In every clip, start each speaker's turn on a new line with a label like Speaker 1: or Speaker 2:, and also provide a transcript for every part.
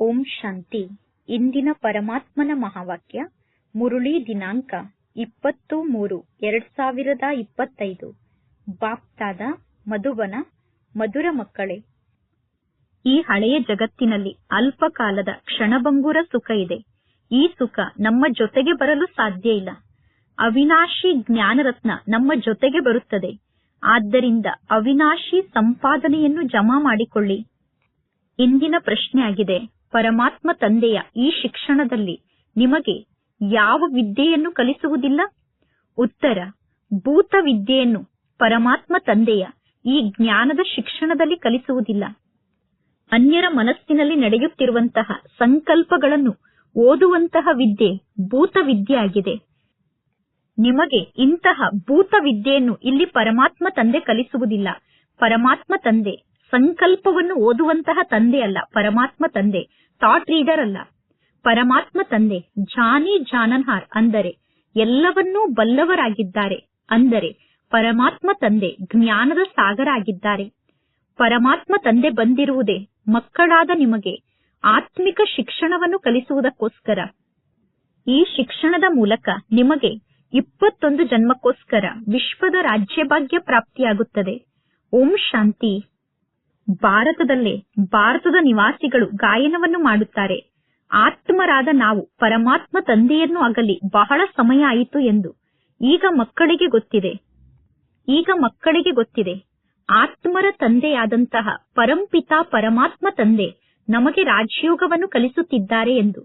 Speaker 1: ಓಂ ಶಾಂತಿ. ಇಂದಿನ ಪರಮಾತ್ಮನ ಮಹಾವಾಕ್ಯ, ಮುರುಳಿ ದಿನಾಂಕ ಇಪ್ಪತ್ತು ಮೂರು ಎರಡ್ ಸಾವಿರದ ಇಪ್ಪತ್ತೈದು. ಬಾಪ್ತಾದ ಮಧುಬನ ಮಧುರ ಮಕ್ಕಳೇ. ಈ ಹಳೆಯ ಜಗತ್ತಿನಲ್ಲಿ ಅಲ್ಪಕಾಲದ ಕ್ಷಣಭಂಗುರ ಸುಖ ಇದೆ. ಈ ಸುಖ ನಮ್ಮ ಜೊತೆಗೆ ಬರಲು ಸಾಧ್ಯ ಇಲ್ಲ. ಅವಿನಾಶಿ ಜ್ಞಾನರತ್ನ ನಮ್ಮ ಜೊತೆಗೆ ಬರುತ್ತದೆ. ಆದ್ದರಿಂದ ಅವಿನಾಶಿ ಸಂಪಾದನೆಯನ್ನು ಜಮಾ ಮಾಡಿಕೊಳ್ಳಿ. ಇಂದಿನ ಪ್ರಶ್ನೆಯಾಗಿದೆ ಪರಮಾತ್ಮ ತಂದೆಯ ಈ ಶಿಕ್ಷಣದಲ್ಲಿ ನಿಮಗೆ ಯಾವ ವಿದ್ಯೆಯನ್ನು ಕಲಿಸುವುದಿಲ್ಲ? ಉತ್ತರ, ಭೂತ ವಿದ್ಯೆಯನ್ನು ಪರಮಾತ್ಮ ತಂದೆಯ ಈ ಜ್ಞಾನದ ಶಿಕ್ಷಣದಲ್ಲಿ ಕಲಿಸುವುದಿಲ್ಲ. ಅನ್ಯರ ಮನಸ್ಸಿನಲ್ಲಿ ನಡೆಯುತ್ತಿರುವಂತಹ ಸಂಕಲ್ಪಗಳನ್ನು ಓದುವಂತಹ ವಿದ್ಯೆ ಭೂತ ವಿದ್ಯೆ ಆಗಿದೆ ನಿಮಗೆ ಇಂತಹ ಭೂತ ವಿದ್ಯೆಯನ್ನು ಇಲ್ಲಿ ಪರಮಾತ್ಮ ತಂದೆ ಕಲಿಸುವುದಿಲ್ಲ. ಪರಮಾತ್ಮ ತಂದೆ ಸಂಕಲ್ಪವನ್ನು ಓದುವಂತಹ ತಂದೆಯಲ್ಲ. ಪರಮಾತ್ಮ ತಂದೆ ಥಾಟ್ ರೀಡರ್ ಅಲ್ಲ. ಪರಮಾತ್ಮ ತಂದೆ, ಜಾನಿ ಜಾನನ್ಹಾರ್ ಅಂದರೆ ಎಲ್ಲವನ್ನೂ ಬಲ್ಲವರಾಗಿದ್ದಾರೆ ಅಂದರೆ ಪರಮಾತ್ಮ ತಂದೆ ಜ್ಞಾನದ ಸಾಗರ ಆಗಿದ್ದಾರೆ ಪರಮಾತ್ಮ ತಂದೆ ಬಂದಿರುವುದೇ ಮಕ್ಕಳಾದ ನಿಮಗೆ ಆತ್ಮಿಕ ಶಿಕ್ಷಣವನ್ನು ಕಲಿಸುವುದಕ್ಕೋಸ್ಕರ. ಈ ಶಿಕ್ಷಣದ ಮೂಲಕ ನಿಮಗೆ ಇಪ್ಪತ್ತೊಂದು ಜನ್ಮಕ್ಕೋಸ್ಕರ ವಿಶ್ವದ ರಾಜ್ಯಭಾಗ್ಯ ಪ್ರಾಪ್ತಿಯಾಗುತ್ತದೆ. ಓಂ ಶಾಂತಿ. ಭಾರತದಲ್ಲೇ ಭಾರತದ ನಿವಾಸಿಗಳು ಗಾಯನವನ್ನು ಮಾಡುತ್ತಾರೆ. ಆತ್ಮರಾದ ನಾವು ಪರಮಾತ್ಮ ತಂದೆಯನ್ನು ಅಗಲಿ ಬಹಳ ಸಮಯ ಆಯಿತು ಎಂದು ಈಗ ಮಕ್ಕಳಿಗೆ ಗೊತ್ತಿದೆ. ಈಗ ಮಕ್ಕಳಿಗೆ ಗೊತ್ತಿದೆ. ಆತ್ಮರ ತಂದೆಯಾದಂತಹ ಪರಂಪಿತಾ ಪರಮಾತ್ಮ ತಂದೆ ನಮಗೆ ರಾಜ್ಯೋಗವನ್ನು ಕಲಿಸುತ್ತಿದ್ದಾರೆ ಎಂದು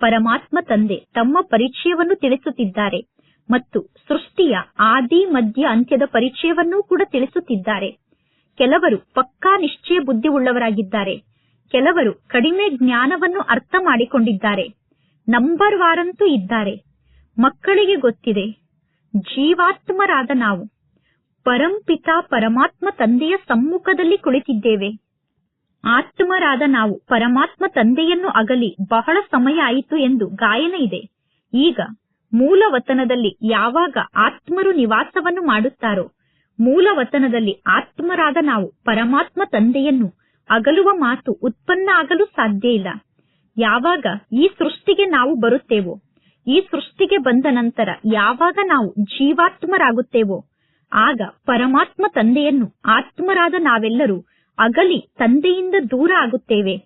Speaker 1: ಪರಮಾತ್ಮ ತಂದೆ ತಮ್ಮ ಪರಿಚಯವನ್ನು ತಿಳಿಸುತ್ತಿದ್ದಾರೆ ಮತ್ತು ಸೃಷ್ಟಿಯ ಆದಿ, ಮಧ್ಯ, ಅಂತ್ಯದ ಪರಿಚಯವನ್ನೂ ಕೂಡ ತಿಳಿಸುತ್ತಿದ್ದಾರೆ. ಕೆಲವರು ಪಕ್ಕಾ ನಿಶ್ಚಯ ಬುದ್ಧಿ ಉಳ್ಳವರಾಗಿದ್ದಾರೆ. ಕೆಲವರು ಕಡಿಮೆ ಜ್ಞಾನವನ್ನು ಅರ್ಥ ಮಾಡಿಕೊಂಡಿದ್ದಾರೆ. ನಂಬರ್ ವಾರಂತೂ ಇದ್ದಾರೆ. ಮಕ್ಕಳಿಗೆ ಗೊತ್ತಿದೆ. ಜೀವಾತ್ಮರಾದ ನಾವು. ಪರಂಪಿತ ಪರಮಾತ್ಮ ತಂದೆಯ ಸಮ್ಮುಖದಲ್ಲಿ ಕುಳಿತಿದ್ದೇವೆ. ಆತ್ಮರಾದ ನಾವು ಪರಮಾತ್ಮ ತಂದೆಯನ್ನು ಅಗಲಿ ಬಹಳ ಸಮಯ ಆಯಿತು ಎಂದು ಗಾಯನ ಇದೆ. ಈಗ ಮೂಲ ವತನದಲ್ಲಿ ಯಾವಾಗ ಆತ್ಮರು ನಿವಾಸವನ್ನು ಮಾಡುತ್ತಾರೋ ಮೂಲ ವತನದಲ್ಲಿ ಆತ್ಮರಾದ ನಾವು ಪರಮಾತ್ಮ ತಂದೆಯನ್ನು ಅಗಲುವ ಮಾತು ಉತ್ಪನ್ನ ಆಗಲು ಸಾಧ್ಯ ಇಲ್ಲ. ಯಾವಾಗ ಈ ಸೃಷ್ಟಿಗೆ ನಾವು ಬರುತ್ತೇವೋ, ಈ ಸೃಷ್ಟಿಗೆ ಬಂದ ನಂತರ ಯಾವಾಗ ನಾವು ಜೀವಾತ್ಮರಾಗುತ್ತೇವೋ, ಆಗ ಪರಮಾತ್ಮ ತಂದೆಯನ್ನು ಆತ್ಮರಾದ ನಾವೆಲ್ಲರೂ ಅಗಲಿ ತಂದೆಯಿಂದ ದೂರ ಆಗುತ್ತೇವೆ.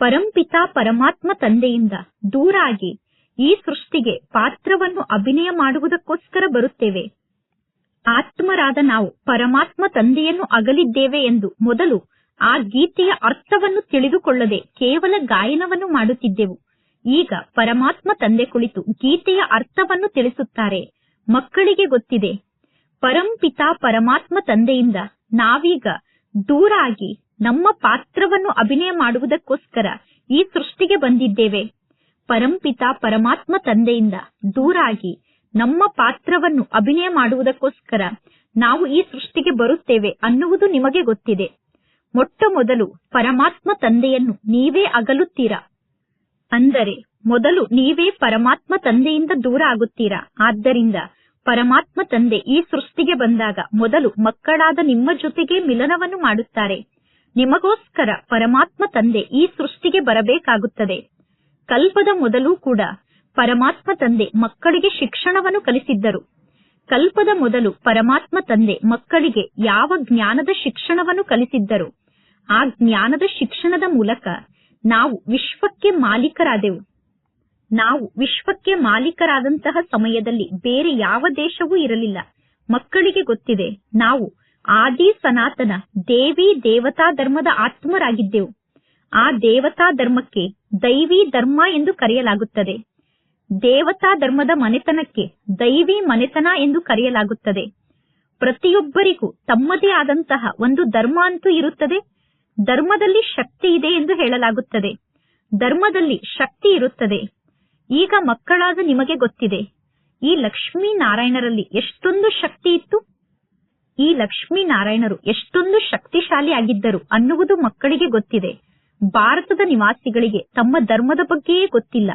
Speaker 1: ಪರಂಪಿತ ಪರಮಾತ್ಮ ತಂದೆಯಿಂದ ದೂರ ಆಗಿ ಈ ಸೃಷ್ಟಿಗೆ ಪಾತ್ರವನ್ನು ಅಭಿನಯ ಮಾಡುವುದಕ್ಕೋಸ್ಕರ ಬರುತ್ತೇವೆ. ಆತ್ಮರಾದ ನಾವು ಪರಮಾತ್ಮ ತಂದೆಯನ್ನು ಅಗಲಿದ್ದೇವೆ ಎಂದು ಮೊದಲು ಆ ಗೀತೆಯ ಅರ್ಥವನ್ನು ತಿಳಿದುಕೊಳ್ಳದೆ ಕೇವಲ ಗಾಯನವನ್ನು ಮಾಡುತ್ತಿದ್ದೆವು. ಈಗ ಪರಮಾತ್ಮ ತಂದೆ ಕುಳಿತು ಗೀತೆಯ ಅರ್ಥವನ್ನು ತಿಳಿಸುತ್ತಾರೆ. ಮಕ್ಕಳಿಗೆ ಗೊತ್ತಿದೆ ಪರಂಪಿತಾ ಪರಮಾತ್ಮ ತಂದೆಯಿಂದ ನಾವೀಗ ದೂರ ಆಗಿ ನಮ್ಮ ಪಾತ್ರವನ್ನು ಅಭಿನಯ ಮಾಡುವುದಕ್ಕೋಸ್ಕರ ಈ ಸೃಷ್ಟಿಗೆ ಬಂದಿದ್ದೇವೆ. ಪರಂಪಿತಾ ಪರಮಾತ್ಮ ತಂದೆಯಿಂದ ದೂರ ಆಗಿ ನಮ್ಮ ಪಾತ್ರವನ್ನು ಅಭಿನಯ ಮಾಡುವುದಕ್ಕೋಸ್ಕರ ನಾವು ಈ ಸೃಷ್ಟಿಗೆ ಬರುತ್ತೇವೆ ಅನ್ನುವುದು ನಿಮಗೆ ಗೊತ್ತಿದೆ. ಮೊಟ್ಟ ಮೊದಲು ಪರಮಾತ್ಮ ತಂದೆಯನ್ನು ನೀವೇ ಅಗಲುತ್ತೀರಾ? ಅಂದರೆ ಮೊದಲು ನೀವೇ ಪರಮಾತ್ಮ ತಂದೆಯಿಂದ ದೂರ ಆಗುತ್ತೀರಾ? ಆದ್ದರಿಂದ ಪರಮಾತ್ಮ ತಂದೆ ಈ ಸೃಷ್ಟಿಗೆ ಬಂದಾಗ ಮೊದಲು ಮಕ್ಕಳಾದ ನಿಮ್ಮ ಜೊತೆಗೆ ಮಿಲನವನ್ನು ಮಾಡುತ್ತಾರೆ. ನಿಮಗೋಸ್ಕರ ಪರಮಾತ್ಮ ತಂದೆ ಈ ಸೃಷ್ಟಿಗೆ ಬರಬೇಕಾಗುತ್ತದೆ. ಕಲ್ಪದ ಮೊದಲು ಕೂಡ ಪರಮಾತ್ಮ ತಂದೆ ಮಕ್ಕಳಿಗೆ ಶಿಕ್ಷಣವನ್ನು ಕಲಿಸಿದ್ದರು. ಕಲ್ಪದ ಮೊದಲು ಪರಮಾತ್ಮ ತಂದೆ ಮಕ್ಕಳಿಗೆ ಯಾವ ಜ್ಞಾನದ ಶಿಕ್ಷಣವನ್ನು ಕಲಿಸಿದ್ದರು. ಆ ಜ್ಞಾನದ ಶಿಕ್ಷಣದ ಮೂಲಕ ನಾವು ವಿಶ್ವಕ್ಕೆ ಮಾಲೀಕರಾದೆವು. ನಾವು ವಿಶ್ವಕ್ಕೆ ಮಾಲೀಕರಾದಂತಹ ಸಮಯದಲ್ಲಿ ಬೇರೆ ಯಾವ ದೇಶವೂ ಇರಲಿಲ್ಲ. ಮಕ್ಕಳಿಗೆ ಗೊತ್ತಿದೆ, ನಾವು ಆದಿ ಸನಾತನ ದೇವಿ ದೇವತಾ ಧರ್ಮದ ಆತ್ಮರಾಗಿದ್ದೆವು. ಆ ದೇವತಾ ಧರ್ಮಕ್ಕೆ ದೈವಿ ಧರ್ಮ ಎಂದು ಕರೆಯಲಾಗುತ್ತದೆ. ದೇವತಾ ಧರ್ಮದ ಮನೆತನಕ್ಕೆ ದೈವಿ ಮನೆತನ ಎಂದು ಕರೆಯಲಾಗುತ್ತದೆ. ಪ್ರತಿಯೊಬ್ಬರಿಗೂ ತಮ್ಮದೇ ಆದಂತಹ ಒಂದು ಧರ್ಮ ಅಂತೂ ಇರುತ್ತದೆ. ಧರ್ಮದಲ್ಲಿ ಶಕ್ತಿ ಇದೆ ಎಂದು ಹೇಳಲಾಗುತ್ತದೆ. ಧರ್ಮದಲ್ಲಿ ಶಕ್ತಿ ಇರುತ್ತದೆ. ಈಗ ಮಕ್ಕಳಾದ ನಿಮಗೆ ಗೊತ್ತಿದೆ. ಈ ಲಕ್ಷ್ಮೀ ನಾರಾಯಣರಲ್ಲಿ ಎಷ್ಟೊಂದು ಶಕ್ತಿ ಇತ್ತು? ಈ ಲಕ್ಷ್ಮೀ ನಾರಾಯಣರು ಎಷ್ಟೊಂದು ಶಕ್ತಿಶಾಲಿ ಆಗಿದ್ದರು ಅನ್ನುವುದು ಮಕ್ಕಳಿಗೆ ಗೊತ್ತಿದೆ. ಭಾರತದ ನಿವಾಸಿಗಳಿಗೆ ತಮ್ಮ ಧರ್ಮದ ಬಗ್ಗೆಯೇ ಗೊತ್ತಿಲ್ಲ.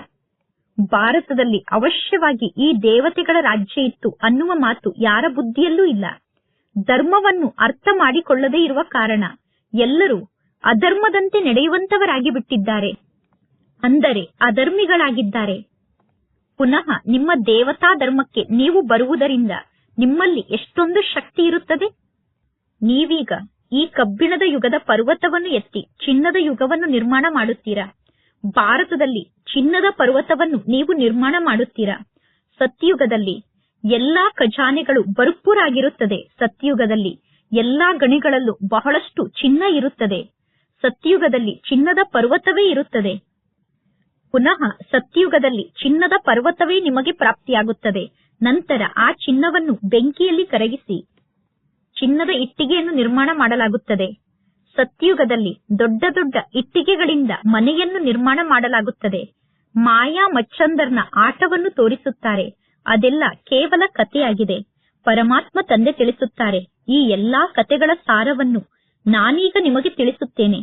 Speaker 1: ಭಾರತದಲ್ಲಿ ಅವಶ್ಯವಾಗಿ ಈ ದೇವತೆಗಳ ರಾಜ್ಯ ಇತ್ತು ಅನ್ನುವ ಮಾತು ಯಾರ ಬುದ್ಧಿಯಲ್ಲೂ ಇಲ್ಲ. ಧರ್ಮವನ್ನು ಅರ್ಥ ಮಾಡಿಕೊಳ್ಳದೇ ಇರುವ ಕಾರಣ ಎಲ್ಲರೂ ಅಧರ್ಮದಂತೆ ನಡೆಯುವಂತವರಾಗಿ ಬಿಟ್ಟಿದ್ದಾರೆ. ಅಂದರೆ ಅಧರ್ಮಿಗಳಾಗಿದ್ದಾರೆ. ಪುನಃ ನಿಮ್ಮ ದೇವತಾ ಧರ್ಮಕ್ಕೆ ನೀವು ಬರುವುದರಿಂದ ನಿಮ್ಮಲ್ಲಿ ಎಷ್ಟೊಂದು ಶಕ್ತಿ ಇರುತ್ತದೆ? ನೀವೀಗ ಈ ಕಬ್ಬಿಣದ ಯುಗದ ಪರ್ವತವನ್ನು ಎತ್ತಿ ಚಿನ್ನದ ಯುಗವನ್ನು ನಿರ್ಮಾಣ ಮಾಡುತ್ತೀರಾ? ಭಾರತದಲ್ಲಿ ಚಿನ್ನದ ಪರ್ವತವನ್ನು ನೀವು ನಿರ್ಮಾಣ ಮಾಡುತ್ತೀರಾ? ಸತ್ಯುಗದಲ್ಲಿ ಎಲ್ಲಾ ಖಜಾನೆಗಳು ಭರ್ಪೂರಾಗಿರುತ್ತದೆ. ಸತ್ಯುಗದಲ್ಲಿ ಎಲ್ಲಾ ಗಣಿಗಳಲ್ಲೂ ಬಹಳಷ್ಟು ಚಿನ್ನ ಇರುತ್ತದೆ. ಸತ್ಯುಗದಲ್ಲಿ ಚಿನ್ನದ ಪರ್ವತವೇ ಇರುತ್ತದೆ. ಪುನಃ ಸತ್ಯುಗದಲ್ಲಿ ಚಿನ್ನದ ಪರ್ವತವೇ ನಿಮಗೆ ಪ್ರಾಪ್ತಿಯಾಗುತ್ತದೆ. ನಂತರ ಆ ಚಿನ್ನವನ್ನು ಬೆಂಕಿಯಲ್ಲಿ ಕರಗಿಸಿ ಚಿನ್ನದ ಇಟ್ಟಿಗೆಯನ್ನು ನಿರ್ಮಾಣ ಮಾಡಲಾಗುತ್ತದೆ. ಸತ್ಯುಗದಲ್ಲಿ ದೊಡ್ಡ ದೊಡ್ಡ ಇಟ್ಟಿಗೆಗಳಿಂದ ಮನೆಯನ್ನು ನಿರ್ಮಾಣ ಮಾಡಲಾಗುತ್ತದೆ. ಮಾಯಾ ಮಚ್ಚಂದರ್ನ ಆಟವನ್ನು ತೋರಿಸುತ್ತಾರೆ. ಅದೆಲ್ಲ ಕೇವಲ ಕಥೆಯಾಗಿದೆ. ಪರಮಾತ್ಮ ತಂದೆ ತಿಳಿಸುತ್ತಾರೆ, ಈ ಎಲ್ಲಾ ಕಥೆಗಳ ಸಾರವನ್ನು ನಾನೀಗ ನಿಮಗೆ ತಿಳಿಸುತ್ತೇನೆ.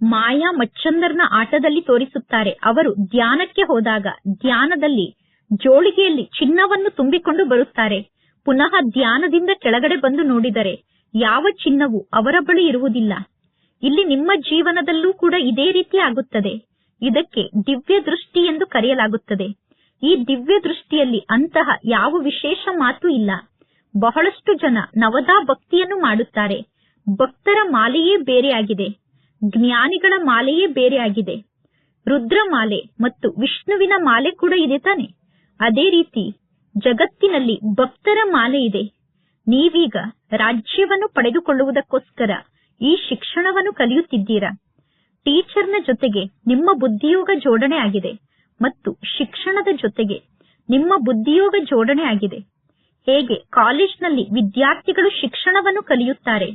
Speaker 1: ಮಾಯಾ ಮಚ್ಚಂದರ್ನ ಆಟದಲ್ಲಿ ತೋರಿಸುತ್ತಾರೆ, ಅವರು ಧ್ಯಾನಕ್ಕೆ ಹೋದಾಗ ಧ್ಯಾನದಲ್ಲಿ ಜೋಳಿಗೆಯಲ್ಲಿ ಚಿನ್ನವನ್ನು ತುಂಬಿಕೊಂಡು ಬರುತ್ತಾರೆ. ಪುನಃ ಧ್ಯಾನದಿಂದ ಕೆಳಗಡೆ ಬಂದು ನೋಡಿದರೆ ಯಾವ ಚಿನ್ನವು ಅವರ ಬಳಿ ಇರುವುದಿಲ್ಲ. ಇಲ್ಲಿ ನಿಮ್ಮ ಜೀವನದಲ್ಲೂ ಕೂಡ ಇದೇ ರೀತಿ ಆಗುತ್ತದೆ. ಇದಕ್ಕೆ ದಿವ್ಯ ದೃಷ್ಟಿ ಎಂದು ಕರೆಯಲಾಗುತ್ತದೆ. ಈ ದಿವ್ಯ ದೃಷ್ಟಿಯಲ್ಲಿ ಅಂತಹ ಯಾವ ವಿಶೇಷ ಮಾತು ಇಲ್ಲ. ಬಹಳಷ್ಟು ಜನ ನವದಾ ಭಕ್ತಿಯನ್ನು ಮಾಡುತ್ತಾರೆ. ಭಕ್ತರ ಮಾಲೆಯೇ ಬೇರೆಯಾಗಿದೆ. ಜ್ಞಾನಿಗಳ ಮಾಲೆಯೇ ಬೇರೆಯಾಗಿದೆ. ರುದ್ರ ಮಾಲೆ ಮತ್ತು ವಿಷ್ಣುವಿನ ಮಾಲೆ ಕೂಡ ಇದೆ ತಾನೆ. ಅದೇ ರೀತಿ ಜಗತ್ತಿನಲ್ಲಿ ಭಕ್ತರ ಮಾಲೆ ಇದೆ. ನೀವೀಗ ರಾಜ್ಯವನ್ನು ಪಡೆದುಕೊಳ್ಳುವುದಕ್ಕೋಸ್ಕರ ಈ ಶಿಕ್ಷಣವನ್ನು ಕಲಿಯುತ್ತಿದ್ದೀರಾ? ಟೀಚರ್ನ ಜೊತೆಗೆ ನಿಮ್ಮ ಬುದ್ಧಿಯೋಗ ಜೋಡಣೆ ಆಗಿದೆ ಮತ್ತು ಶಿಕ್ಷಣದ ಜೊತೆಗೆ ನಿಮ್ಮ ಬುದ್ಧಿಯೋಗ ಜೋಡಣೆ ಆಗಿದೆ. ಹೇಗೆ ಕಾಲೇಜ್ನಲ್ಲಿ ವಿದ್ಯಾರ್ಥಿಗಳು ಶಿಕ್ಷಣವನ್ನು ಕಲಿಯುತ್ತಾರೆ?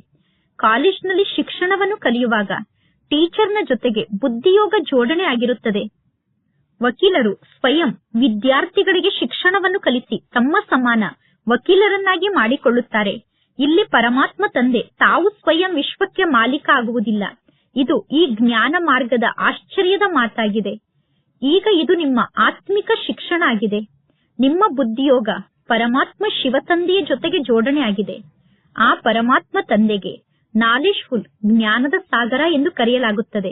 Speaker 1: ಕಾಲೇಜ್ನಲ್ಲಿ ಶಿಕ್ಷಣವನ್ನು ಕಲಿಯುವಾಗ ಟೀಚರ್ನ ಜೊತೆಗೆ ಬುದ್ಧಿಯೋಗ ಜೋಡಣೆ ಆಗಿರುತ್ತದೆ. ವಕೀಲರು ಸ್ವಯಂ ವಿದ್ಯಾರ್ಥಿಗಳಿಗೆ ಶಿಕ್ಷಣವನ್ನು ಕಲಿಸಿ ತಮ್ಮ ಸಮಾನ ವಕೀಲರನ್ನಾಗಿ ಮಾಡಿಕೊಳ್ಳುತ್ತಾರೆ. ಇಲ್ಲಿ ಪರಮಾತ್ಮ ತಂದೆ, ತಾವು ಸ್ವಯಂ ವಿಶ್ವಕ್ಕೆ ಮಾಲೀಕ ಆಗುವುದಿಲ್ಲ. ಇದು ಈ ಜ್ಞಾನ ಮಾರ್ಗದ ಆಶ್ಚರ್ಯದ ಮಾತಾಗಿದೆ. ಈಗ ಇದು ನಿಮ್ಮ ಆತ್ಮಿಕ ಶಿಕ್ಷಣ ಆಗಿದೆ. ನಿಮ್ಮ ಬುದ್ಧಿಯೋಗ ಪರಮಾತ್ಮ ಶಿವ ತಂದೆಯ ಜೊತೆಗೆ ಜೋಡಣೆ ಆಗಿದೆ. ಆ ಪರಮಾತ್ಮ ತಂದೆಗೆ ನಾಲೆಜ್ಫುಲ್ ಜ್ಞಾನದ ಸಾಗರ ಎಂದು ಕರೆಯಲಾಗುತ್ತದೆ.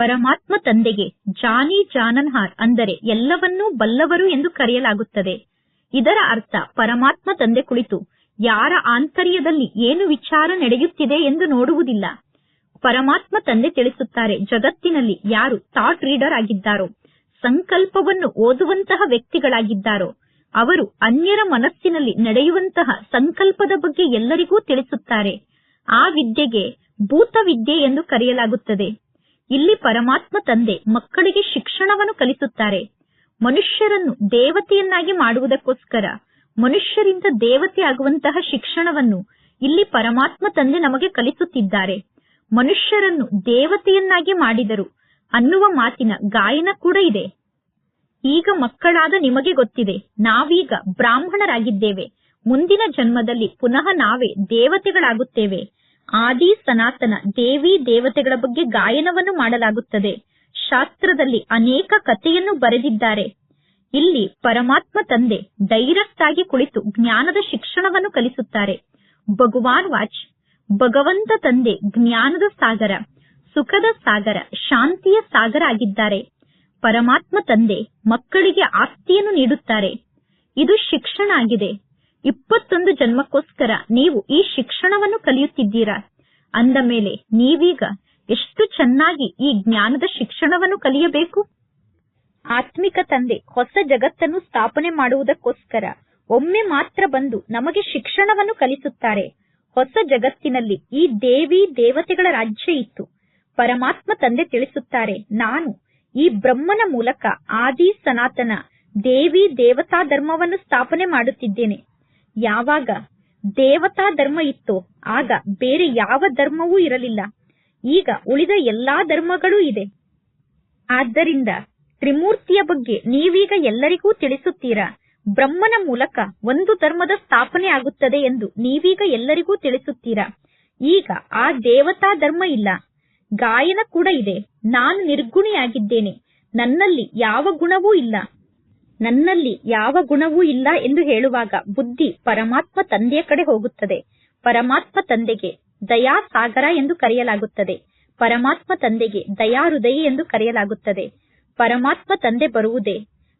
Speaker 1: ಪರಮಾತ್ಮ ತಂದೆಗೆ ಜಾನಿ ಜಾನನ್ಹಾರ್ ಅಂದರೆ ಎಲ್ಲವನ್ನೂ ಬಲ್ಲವರು ಎಂದು ಕರೆಯಲಾಗುತ್ತದೆ. ಇದರ ಅರ್ಥ ಪರಮಾತ್ಮ ತಂದೆ ಕುಳಿತು ಯಾರ ಆಂತರ್ಯದಲ್ಲಿ ಏನು ವಿಚಾರ ನಡೆಯುತ್ತಿದೆ ಎಂದು ನೋಡುವುದಿಲ್ಲ. ಪರಮಾತ್ಮ ತಂದೆ ತಿಳಿಸುತ್ತಾರೆ, ಜಗತ್ತಿನಲ್ಲಿ ಯಾರು ಥಾಟ್ ರೀಡರ್ ಆಗಿದ್ದಾರೋ, ಸಂಕಲ್ಪವನ್ನು ಓದುವಂತಹ ವ್ಯಕ್ತಿಗಳಾಗಿದ್ದಾರೋ, ಅವರು ಅನ್ಯರ ಮನಸ್ಸಿನಲ್ಲಿ ನಡೆಯುವಂತಹ ಸಂಕಲ್ಪದ ಬಗ್ಗೆ ಎಲ್ಲರಿಗೂ ತಿಳಿಸುತ್ತಾರೆ. ಆ ವಿದ್ಯೆಗೆ ಭೂತ ವಿದ್ಯೆ ಎಂದು ಕರೆಯಲಾಗುತ್ತದೆ. ಇಲ್ಲಿ ಪರಮಾತ್ಮ ತಂದೆ ಮಕ್ಕಳಿಗೆ ಶಿಕ್ಷಣವನ್ನು ಕಲಿಸುತ್ತಾರೆ. ಮನುಷ್ಯರನ್ನು ದೇವತೆಯನ್ನಾಗಿ ಮಾಡುವುದಕ್ಕೋಸ್ಕರ ಮನುಷ್ಯರಿಂದ ದೇವತೆ ಆಗುವಂತಹ ಶಿಕ್ಷಣವನ್ನು ಇಲ್ಲಿ ಪರಮಾತ್ಮ ತಂದೆ ನಮಗೆ ಕಲಿಸುತ್ತಿದ್ದಾರೆ. ಮನುಷ್ಯರನ್ನು ದೇವತೆಯನ್ನಾಗಿ ಮಾಡಿದರು ಅನ್ನುವ ಮಾತಿನ ಗಾಯನ ಕೂಡ ಇದೆ. ಈಗ ಮಕ್ಕಳಾದ ನಿಮಗೆ ಗೊತ್ತಿದೆ, ನಾವೀಗ ಬ್ರಾಹ್ಮಣರಾಗಿದ್ದೇವೆ. ಮುಂದಿನ ಜನ್ಮದಲ್ಲಿ ಪುನಃ ನಾವೇ ದೇವತೆಗಳಾಗುತ್ತೇವೆ. ಆದಿ ಸನಾತನ ದೇವಿ ದೇವತೆಗಳ ಬಗ್ಗೆ ಗಾಯನವನ್ನು ಮಾಡಲಾಗುತ್ತದೆ. ಶಾಸ್ತ್ರದಲ್ಲಿ ಅನೇಕ ಕಥೆಯನ್ನು ಬರೆದಿದ್ದಾರೆ. ಇಲ್ಲಿ ಪರಮಾತ್ಮ ತಂದೆ ಡೈರೆಕ್ಟ್ ಆಗಿ ಕುಳಿತು ಜ್ಞಾನದ ಶಿಕ್ಷಣವನ್ನು ಕಲಿಸುತ್ತಾರೆ. ಭಗವಾನ್ ವಾಚ್, ಭಗವಂತ ತಂದೆ ಜ್ಞಾನದ ಸಾಗರ, ಸುಖದ ಸಾಗರ, ಶಾಂತಿಯ ಸಾಗರ ಆಗಿದ್ದಾರೆ. ಪರಮಾತ್ಮ ತಂದೆ ಮಕ್ಕಳಿಗೆ ಆಸ್ತಿಯನ್ನು ನೀಡುತ್ತಾರೆ. ಇದು ಶಿಕ್ಷಣ ಆಗಿದೆ. ಇಪ್ಪತ್ತೊಂದು ಜನ್ಮಕ್ಕೋಸ್ಕರ ನೀವು ಈ ಶಿಕ್ಷಣವನ್ನು ಕಲಿಯುತ್ತಿದ್ದೀರಾ? ಅಂದ ಮೇಲೆ ನೀವೀಗ ಎಷ್ಟು ಚೆನ್ನಾಗಿ ಈ ಜ್ಞಾನದ ಶಿಕ್ಷಣವನ್ನು ಕಲಿಯಬೇಕು? ಆತ್ಮಿಕ ತಂದೆ, ಹೊಸ ಜಗತ್ತನ್ನು ಸ್ಥಾಪನೆ ಮಾಡುವುದಕ್ಕೋಸ್ಕರ ಒಮ್ಮೆ ಮಾತ್ರ ಬಂದು ನಮಗೆ ಶಿಕ್ಷಣವನ್ನು ಕಲಿಸುತ್ತಾರೆ. ಹೊಸ ಜಗತ್ತಿನಲ್ಲಿ ಈ ದೇವಿ ದೇವತೆಗಳ ರಾಜ್ಯ ಇತ್ತು. ಪರಮಾತ್ಮ ತಂದೆ ತಿಳಿಸುತ್ತಾರೆ, ನಾನು ಈ ಬ್ರಹ್ಮನ ಮೂಲಕ ಆದಿ ಸನಾತನ ದೇವಿ ದೇವತಾ ಧರ್ಮವನ್ನು ಸ್ಥಾಪನೆ ಮಾಡುತ್ತಿದ್ದೇನೆ. ಯಾವಾಗ ದೇವತಾ ಧರ್ಮ ಇತ್ತೋ ಆಗ ಬೇರೆ ಯಾವ ಧರ್ಮವೂ ಇರಲಿಲ್ಲ. ಈಗ ಉಳಿದ ಎಲ್ಲಾ ಧರ್ಮಗಳೂ ಇದೆ. ಆದ್ದರಿಂದ ತ್ರಿಮೂರ್ತಿಯ ಬಗ್ಗೆ ನೀವೀಗ ಎಲ್ಲರಿಗೂ ತಿಳಿಸುತ್ತೀರಾ? ಬ್ರಹ್ಮನ ಮೂಲಕ ಒಂದು ಧರ್ಮದ ಸ್ಥಾಪನೆ ಆಗುತ್ತದೆ ಎಂದು ನೀವೀಗ ಎಲ್ಲರಿಗೂ ತಿಳಿಸುತ್ತೀರಾ? ಈಗ ಆ ದೇವತಾ ಧರ್ಮ ಇಲ್ಲ. ಗಾಯನ ಕೂಡ ಇದೆ. ನಾನು ನಿರ್ಗುಣಿಯಾಗಿದ್ದೇನೆ. ನನ್ನಲ್ಲಿ ಯಾವ ಗುಣವೂ ಇಲ್ಲ. ನನ್ನಲ್ಲಿ ಯಾವ ಗುಣವೂ ಇಲ್ಲ ಎಂದು ಹೇಳುವಾಗ ಬುದ್ಧಿ ಪರಮಾತ್ಮ ತಂದೆಯ ಕಡೆ ಹೋಗುತ್ತದೆ. ಪರಮಾತ್ಮ ತಂದೆಗೆ ದಯಾ ಸಾಗರ ಎಂದು ಕರೆಯಲಾಗುತ್ತದೆ. ಪರಮಾತ್ಮ ತಂದೆಗೆ ದಯಾ ಹೃದಯ ಎಂದು ಕರೆಯಲಾಗುತ್ತದೆ. ಪರಮಾತ್ಮ ತಂದೆ ಬರುವುದೇ.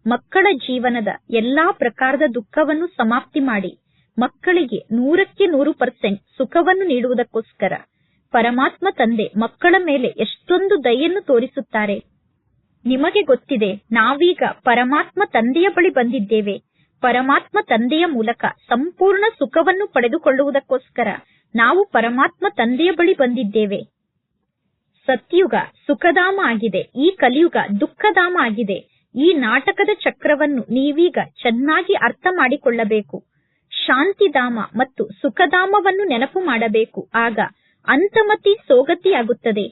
Speaker 1: ಮಕ್ಕಳ ಜೀವನದ ಎಲ್ಲಾ ಪ್ರಕಾರದ ದುಃಖವನ್ನು ಸಮಾಪ್ತಿ ಮಾಡಿ. ಮಕ್ಕಳಿಗೆ ನೂರಕ್ಕೆ ನೂರು ಪರ್ಸೆಂಟ್ ಸುಖವನ್ನು ನೀಡುವುದಕ್ಕೋಸ್ಕರ ಪರಮಾತ್ಮ ತಂದೆ ಮಕ್ಕಳ ಮೇಲೆ ಎಷ್ಟೊಂದು ದಯೆಯನ್ನು ತೋರಿಸುತ್ತಾರೆ. ನಿಮಗೆ ಗೊತ್ತಿದೆ, ನಾವೀಗ ಪರಮಾತ್ಮ ತಂದೆಯ ಬಳಿ ಬಂದಿದ್ದೇವೆ. ಪರಮಾತ್ಮ ತಂದೆಯ ಮೂಲಕ ಸಂಪೂರ್ಣ ಸುಖವನ್ನು ಪಡೆದುಕೊಳ್ಳುವುದಕ್ಕೋಸ್ಕರ ನಾವು ಪರಮಾತ್ಮ ತಂದೆಯ ಬಳಿ ಬಂದಿದ್ದೇವೆ. ಸತ್ಯುಗ, ಸುಖಧಾಮ ಆಗಿದೆ. ಈ ಕಲಿಯುಗ ದುಃಖಧಾಮ ಆಗಿದೆ. ಈ ನಾಟಕದ ಚಕ್ರವನ್ನು ನೀವೀಗ ಚೆನ್ನಾಗಿ ಅರ್ಥ ಮಾಡಿಕೊಳ್ಳಬೇಕು. ಶಾಂತಿಧಾಮ ಮತ್ತು ಸುಖಧಾಮವನ್ನು ನೆನಪು ಮಾಡಬೇಕು. ಆಗ ಅಂತಮತಿ ಸೋಗತಿಯಾಗುತ್ತದೆ.